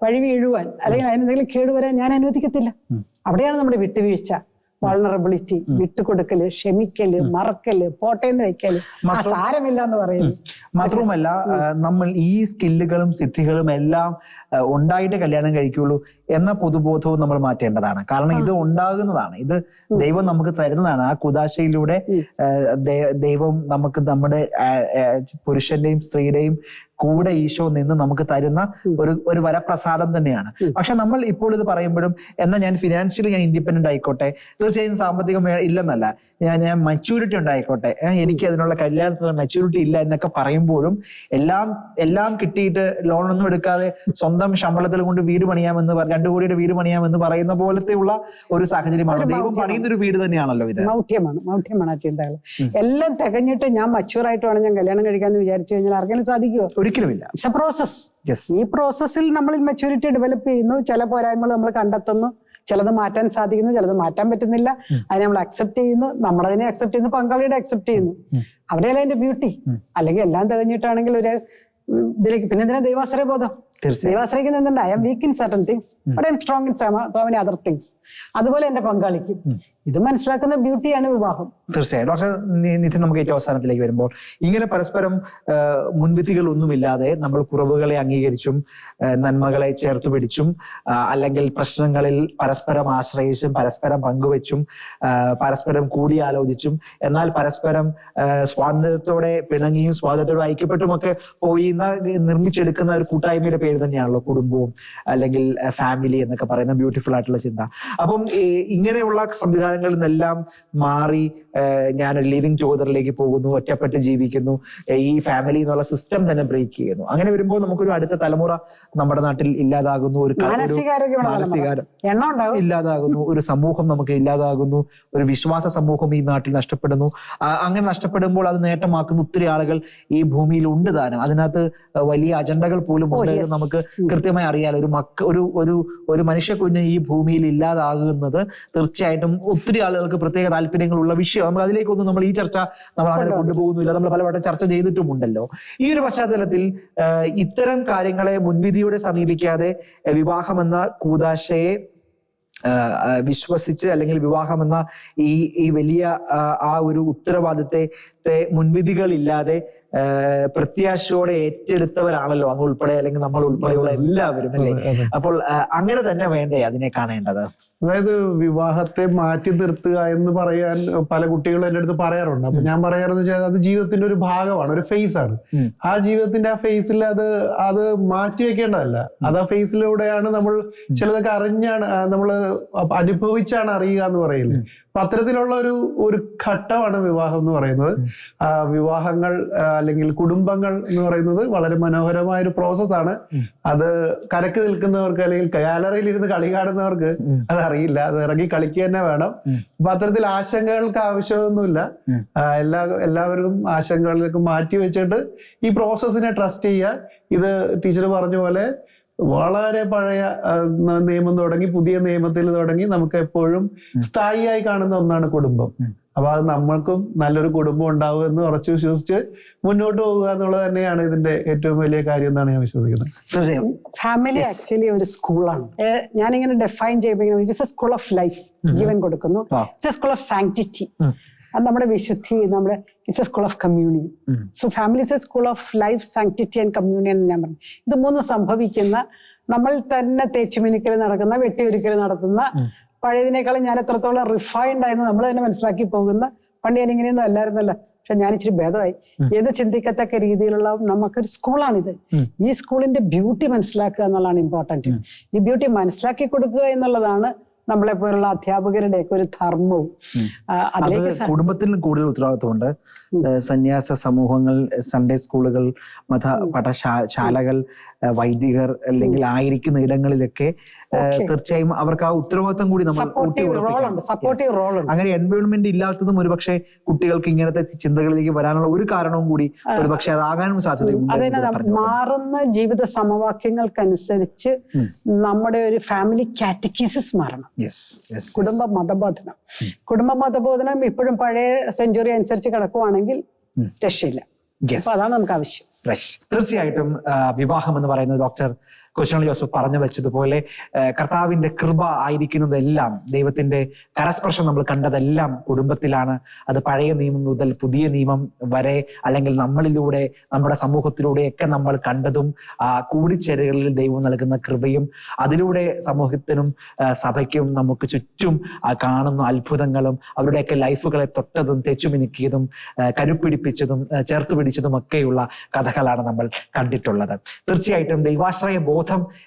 വഴി വീഴുവാൻ അല്ലെങ്കിൽ അതിനെന്തെങ്കിലും കേടുവരാൻ ഞാൻ അനുവദിക്കത്തില്ല. അവിടെയാണ് നമ്മുടെ വിട്ടുവീഴ്ച. വൾണറബിലിറ്റി വിട്ടുകൊടുക്കൽ ക്ഷമിക്കൽ മറക്കൽ പോട്ടേന്ന് വെക്കൽ. ആ സാരമില്ല എന്ന് പറയുന്നത്. മാത്രവുമല്ല നമ്മൾ ഈ സ്കില്ലുകളും സിദ്ധികളും എല്ലാം ഉണ്ടായിട്ട് കല്യാണം കഴിക്കുള്ളൂ എന്ന പൊതുബോധവും നമ്മൾ മാറ്റേണ്ടതാണ്. കാരണം ഇത് ഉണ്ടാകുന്നതാണ്. ഇത് ദൈവം നമുക്ക് തരുന്നതാണ്. ആ കുദാശയിലൂടെ ദൈവം നമുക്ക് നമ്മുടെ പുരുഷന്റെയും സ്ത്രീയുടെയും കൂടെ ഈശോ നിന്ന് നമുക്ക് തരുന്ന ഒരു ഒരു വരപ്രസാദം തന്നെയാണ്. പക്ഷെ നമ്മൾ ഇപ്പോൾ ഇത് പറയുമ്പോഴും എന്നാൽ ഞാൻ ഫിനാൻഷ്യലി ഞാൻ ഇൻഡിപെൻഡന്റ് ആയിക്കോട്ടെ തീർച്ചയായും സാമ്പത്തികം ഇല്ലെന്നല്ല. ഞാൻ ഞാൻ മെച്യൂരിറ്റി ഉണ്ടായിക്കോട്ടെ. എനിക്ക് അതിനുള്ള കല്യാണത്തിനുള്ള മെച്യൂരിറ്റി ഇല്ല എന്നൊക്കെ പറയുമ്പോഴും എല്ലാം എല്ലാം കിട്ടിയിട്ട് ലോണൊന്നും എടുക്കാതെ സ്വന്തം ശമ്പളത്തിൽ കൊണ്ട് വീട് പണിയാമെന്ന് രണ്ടു കോടിയുടെ വീട് പണിയാമെന്ന് പറയുന്ന പോലത്തെയുള്ള ഒരു സാഹചര്യമാണ്. ദൈവം പണിയുന്ന ഒരു വീട് തന്നെയാണല്ലോ ഇത്. മൗഢ്യമാണ് മൗഢ്യമാണ് ആ ചിന്തകൾ എല്ലാം തികഞ്ഞിട്ട് ഞാൻ മച്യൂർ ആയിട്ട് വേണം ഞാൻ കല്യാണം കഴിക്കാന്ന് വിചാരിച്ചു കഴിഞ്ഞാൽ ആർക്കെങ്കിലും സാധിക്കുമോ ഒരിക്കലുമില്ല. ഇറ്റ്സ് എ പ്രോസസ് ഈ പ്രോസസ്സിൽ നമ്മൾ മെച്യൂരിറ്റി ഡെവലപ്പ് ചെയ്യുന്നു. ചില പോരായ്മകൾ നമ്മൾ കണ്ടെത്തുന്നു. ചിലത് മാറ്റാൻ സാധിക്കുന്നു ചിലത് മാറ്റാൻ പറ്റുന്നില്ല. അതിനെ നമ്മൾ അക്സെപ്റ്റ് ചെയ്യുന്നു. നമ്മളതിനെ അക്സെപ്റ്റ് ചെയ്യുന്നു. പങ്കാളിയുടെ അക്സെപ്റ്റ് ചെയ്യുന്നു. അവിടെയല്ല അതിന്റെ ബ്യൂട്ടി അല്ലെങ്കിൽ എല്ലാം തികഞ്ഞിട്ടാണെങ്കിൽ ഒരു ഇതിലേക്ക് പിന്നെ എന്തിനാ ദൈവാശ്രയ ബോധം തീർച്ചയായും. എന്തുണ്ട് I am weak in certain things but I am strong in so many other things അതുപോലെ എന്റെ പങ്കാളിക്കും. ഇത് മനസ്സിലാക്കുന്ന ബ്യൂട്ടിയാണ് വിവാഹം. തീർച്ചയായും. ഡോക്ടർ നിതിൻ നമുക്ക് ഏറ്റവും അവസാനത്തിലേക്ക് വരുമ്പോൾ ഇങ്ങനെ പരസ്പരം മുൻവിധികൾ ഒന്നുമില്ലാതെ നമ്മൾ കുറവുകളെ അംഗീകരിച്ചും നന്മകളെ ചേർത്ത് പിടിച്ചും അല്ലെങ്കിൽ പ്രശ്നങ്ങളിൽ പരസ്പരം ആശ്രയിച്ചും പരസ്പരം പങ്കുവെച്ചും പരസ്പരം കൂടിയാലോചിച്ചും എന്നാൽ പരസ്പരം സ്വാതന്ത്ര്യത്തോടെ പിണങ്ങിയും സ്വാതന്ത്ര്യത്തോടെ ഐക്യപ്പെട്ടുമൊക്കെ പോയി നിർമ്മിച്ചെടുക്കുന്ന ഒരു കൂട്ടായ്മയുടെ പേര് തന്നെയാണല്ലോ കുടുംബവും അല്ലെങ്കിൽ ഫാമിലി എന്നൊക്കെ പറയുന്ന ബ്യൂട്ടിഫുൾ ആയിട്ടുള്ള ചിന്ത. അപ്പം ഇങ്ങനെയുള്ള സംവിധാനങ്ങളിൽ നിന്നെല്ലാം മാറി ഞാൻ ലിവിങ് ടുഗദറിലേക്ക് പോകുന്നു ഒറ്റപ്പെട്ട് ജീവിക്കുന്നു ഈ ഫാമിലി എന്നുള്ള സിസ്റ്റം തന്നെ ബ്രേക്ക് ചെയ്യുന്നു. അങ്ങനെ വരുമ്പോൾ നമുക്കൊരു അടുത്ത തലമുറ നമ്മുടെ നാട്ടിൽ ഇല്ലാതാകുന്നു ഒരു മാനസികാരം ഇല്ലാതാകുന്നു ഒരു സമൂഹം നമുക്ക് ഇല്ലാതാകുന്നു ഒരു വിശ്വാസ സമൂഹം ഈ നാട്ടിൽ നഷ്ടപ്പെടുന്നു. അങ്ങനെ നഷ്ടപ്പെടുമ്പോൾ അത് നേട്ടമാക്കുന്ന ഒത്തിരി ആളുകൾ ഈ ഭൂമിയിൽ ഉണ്ട് താനും. അതിനകത്ത് വലിയ അജണ്ടകൾ പോലും ഉണ്ട് നമുക്ക് കൃത്യമായി അറിയാലോ. ഒരു മക്ക ഒരു ഒരു ഒരു മനുഷ്യ കുഞ്ഞ് ഈ ഭൂമിയിൽ ഇല്ലാതാകുന്നത് തീർച്ചയായിട്ടും ഒത്തിരി ആളുകൾക്ക് പ്രത്യേക താല്പര്യങ്ങളുള്ള വിഷയം നമുക്ക് അതിലേക്കൊന്നും നമ്മൾ ഈ ചർച്ച നമ്മൾ അങ്ങനെ കൊണ്ടുപോകുന്നില്ല. നമ്മൾ പലവട്ടം ചർച്ച ചെയ്തിട്ടുമുണ്ടല്ലോ. ഈ ഒരു പശ്ചാത്തലത്തിൽ ഇത്തരം കാര്യങ്ങളെ മുൻവിധിയോടെ സമീപിക്കാതെ വിവാഹം എന്ന കൂതാശയെ വിശ്വസിച്ച് അല്ലെങ്കിൽ വിവാഹം എന്ന ഈ ഈ വലിയ ആ, ഒരു ഉത്തരവാദിത്തത്തെ മുൻവിധികളില്ലാതെ പ്രത്യാശയോടെ ഏറ്റെടുത്തവരാണല്ലോ അങ്ങ് ഉൾപ്പെടെ അല്ലെങ്കിൽ നമ്മൾ ഉൾപ്പെടെയുള്ള എല്ലാവരും അല്ലേ? അപ്പോൾ അങ്ങനെ തന്നെ വേണ്ടേ അതിനെ കാണേണ്ടത്? അതായത് വിവാഹത്തെ മാറ്റി നിർത്തുക എന്ന് പറയാൻ പല കുട്ടികളും എന്റെ അടുത്ത് പറയാറുണ്ട്. അപ്പൊ ഞാൻ പറയാറെന്ന് വെച്ചാൽ അത് ജീവിതത്തിന്റെ ഒരു ഭാഗമാണ് ഒരു ഫേസ് ആണ് ആ ജീവിതത്തിന്റെ ആ ഫേസിൽ അത് അത് മാറ്റി വെക്കേണ്ടതല്ല. അത് ആ ഫേസിലൂടെയാണ് നമ്മൾ ചിലതൊക്കെ അറിഞ്ഞാണ് നമ്മൾ അനുഭവിച്ചാണ് അറിയുക എന്ന് പറയില്ലേ? അത്തരത്തിലുള്ള ഒരു ഒരു ഘട്ടമാണ് വിവാഹം എന്ന് പറയുന്നത്. വിവാഹങ്ങൾ അല്ലെങ്കിൽ കുടുംബങ്ങൾ എന്ന് പറയുന്നത് വളരെ മനോഹരമായ ഒരു പ്രോസസ്സാണ് അത് കരക്ക് നിൽക്കുന്നവർക്ക് അല്ലെങ്കിൽ ഗാലറിയിൽ ഇരുന്ന് കളി കാണുന്നവർക്ക് അത് അറിയില്ല അത് ഇറങ്ങി കളിക്കുക തന്നെ വേണം. അപ്പൊ അത്തരത്തിൽ ആശങ്കകൾക്ക് ആവശ്യമൊന്നുമില്ല. എല്ലാ എല്ലാവരും ആശങ്കകളിലേക്ക് മാറ്റി വെച്ചിട്ട് ഈ പ്രോസസ്സിനെ ട്രസ്റ്റ് ചെയ്യുക. ഇത് ടീച്ചർ പറഞ്ഞ പോലെ വളരെ പഴയ നിയമം തുടങ്ങി പുതിയ നിയമത്തിൽ തുടങ്ങി നമുക്ക് എപ്പോഴും സ്ഥായിയായി കാണുന്ന ഒന്നാണ് കുടുംബം. അപ്പൊ അത് നമ്മൾക്കും നല്ലൊരു കുടുംബം ഉണ്ടാവും എന്ന് ഉറച്ചു വിശ്വസിച്ച് മുന്നോട്ട് പോകുക എന്നുള്ളത് തന്നെയാണ് ഇതിന്റെ ഏറ്റവും വലിയ കാര്യം എന്നാണ് ഞാൻ വിശ്വസിക്കുന്നത്. തീർച്ചയായും. ഫാമിലി ആക്ച്വലി ഒരു സ്കൂളാണ്. ഞാനിങ്ങനെ ഡിഫൈൻ ചെയ്യുമ്പോൾ it's a school of life ജീവൻ കൊടുക്കുന്നു. It's a school of sanctity. അത് നമ്മുടെ വിശുദ്ധി നമ്മുടെ it's a school of communion so family is a school of life sanctity and communion എന്ന് ഞാൻ പറഞ്ഞു. ഇത് മൂന്ന് സംഭവിക്കുന്ന നമ്മൾ തന്നെ തേച്ചുമിനിക്കൽ നടക്കുന്ന വെട്ടിയൊരുക്കൽ നടത്തുന്ന പഴയതിനേക്കാളും ഞാൻ എത്രത്തോളം റിഫൈൻഡ് ആയെന്ന് നമ്മൾ തന്നെ മനസ്സിലാക്കി പോകുന്ന പണ്ട് ഞാൻ ഇങ്ങനെയൊന്നും അല്ലായിരുന്നല്ലോ. പക്ഷെ ഞാൻ ഇച്ചിരി ഭേദമായി. ഏത് ചിന്തിക്കത്തക്ക രീതിയിലുള്ള നമുക്കൊരു സ്കൂളാണിത്. ഈ സ്കൂളിന്റെ ബ്യൂട്ടി മനസ്സിലാക്കുക എന്നുള്ളതാണ് ഇമ്പോർട്ടന്റ് ഈ ബ്യൂട്ടി മനസ്സിലാക്കി കൊടുക്കുക എന്നുള്ളതാണ് നമ്മളെ പോലുള്ള അധ്യാപകരുടെ ഒക്കെ ഒരു ധർമ്മവും അതിലേക്ക് കുടുംബത്തിലും കൂടുതൽ ഉത്തരവാദിത്വമുണ്ട്. സന്യാസ സമൂഹങ്ങൾ സൺഡേ സ്കൂളുകൾ മത പഠശാലകൾ വൈദികർ അല്ലെങ്കിൽ ആയിരിക്കുന്ന ഇടങ്ങളിലൊക്കെ തീർച്ചയായും അവർക്ക് ആ ഉത്തരവാദിത്വം കൂടി നമ്മൾ ഊട്ടി അങ്ങനെ എൻവയോൺമെന്റ് ഇല്ലാത്തതും ഒരുപക്ഷെ കുട്ടികൾക്ക് ഇങ്ങനത്തെ ചിന്തകളിലേക്ക് വരാനുള്ള ഒരു കാരണവും കൂടി ഒരുപക്ഷെ അതാകാനും സാധ്യതയുണ്ട്. മാറുന്ന ജീവിത സമവാക്യങ്ങൾക്കനുസരിച്ച് നമ്മുടെ ഒരു ഫാമിലി കാറ്റഗീസിസ് മാറണം. കുടുംബ മതബോധനം കുടുംബ മതബോധനം ഇപ്പോഴും പഴയ സെഞ്ചുറി അനുസരിച്ച് കിടക്കുവാണെങ്കിൽ. രക്ഷയില്ല. അപ്പൊ അതാണ് നമുക്ക് ആവശ്യം. തീർച്ചയായിട്ടും വിവാഹം എന്ന് പറയുന്നത് ഡോക്ടർ കൊച്ചുണി ജോസഫ് പറഞ്ഞു വെച്ചതുപോലെ കർത്താവിന്റെ കൃപ ആയിരിക്കുന്നതെല്ലാം ദൈവത്തിന്റെ കരസ്പർശം നമ്മൾ കണ്ടതെല്ലാം കുടുംബത്തിലാണ്. അത് പഴയ നിയമം മുതൽ പുതിയ നിയമം വരെ അല്ലെങ്കിൽ നമ്മളിലൂടെ നമ്മുടെ സമൂഹത്തിലൂടെയൊക്കെ നമ്മൾ കണ്ടതും കൂടിച്ചേരുകളിൽ ദൈവം നൽകുന്ന കൃപയും അതിലൂടെ സമൂഹത്തിനും സഭയ്ക്കും നമുക്ക് ചുറ്റും കാണുന്ന അത്ഭുതങ്ങളും അവരുടെയൊക്കെ ലൈഫുകളെ തൊട്ടതും തെച്ചുമിനുക്കിയതും കരുപ്പിടിപ്പിച്ചതും ചേർത്ത് പിടിച്ചതും ഒക്കെയുള്ള കഥകളാണ് നമ്മൾ കണ്ടിട്ടുള്ളത്. തീർച്ചയായിട്ടും ദൈവാശ്രയ ബോധം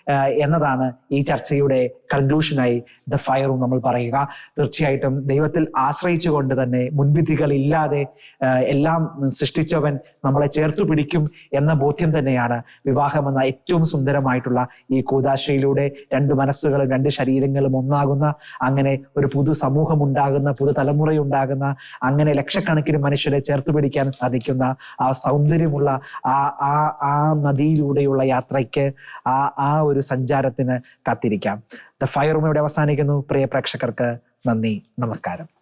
ആ, എന്നതാണ് ഈ ചർച്ചയുടെ കൺക്ലൂഷനായി ദ ഫയറും നമ്മൾ പറയുക. തീർച്ചയായിട്ടും ദൈവത്തിൽ ആശ്രയിച്ചുകൊണ്ട് തന്നെ ആ, എല്ലാം സൃഷ്ടിച്ചവൻ നമ്മളെ ചേർത്തു പിടിക്കും എന്ന ബോധ്യം തന്നെയാണ് വിവാഹം എന്ന ഏറ്റവും സുന്ദരമായിട്ടുള്ള ഈ കൂതാശയിലൂടെ രണ്ട് മനസ്സുകളും രണ്ട് ശരീരങ്ങളും ഒന്നാകുന്ന അങ്ങനെ ഒരു പുതു സമൂഹം ഉണ്ടാകുന്ന പുതു തലമുറയുണ്ടാകുന്ന അങ്ങനെ ലക്ഷക്കണക്കിന് മനുഷ്യരെ ചേർത്ത് പിടിക്കാൻ സാധിക്കുന്ന ആ സൗന്ദര്യമുള്ള ആ ആ ആ നദിയിലൂടെയുള്ള യാത്രയ്ക്ക് ആ ആ ഒരു സഞ്ചാരത്തിന് കാത്തിരിക്കാം. ദ റൂം ഇവിടെ അവസാനിക്കുന്നു. പ്രിയ പ്രേക്ഷകർക്ക് നന്ദി. നമസ്കാരം.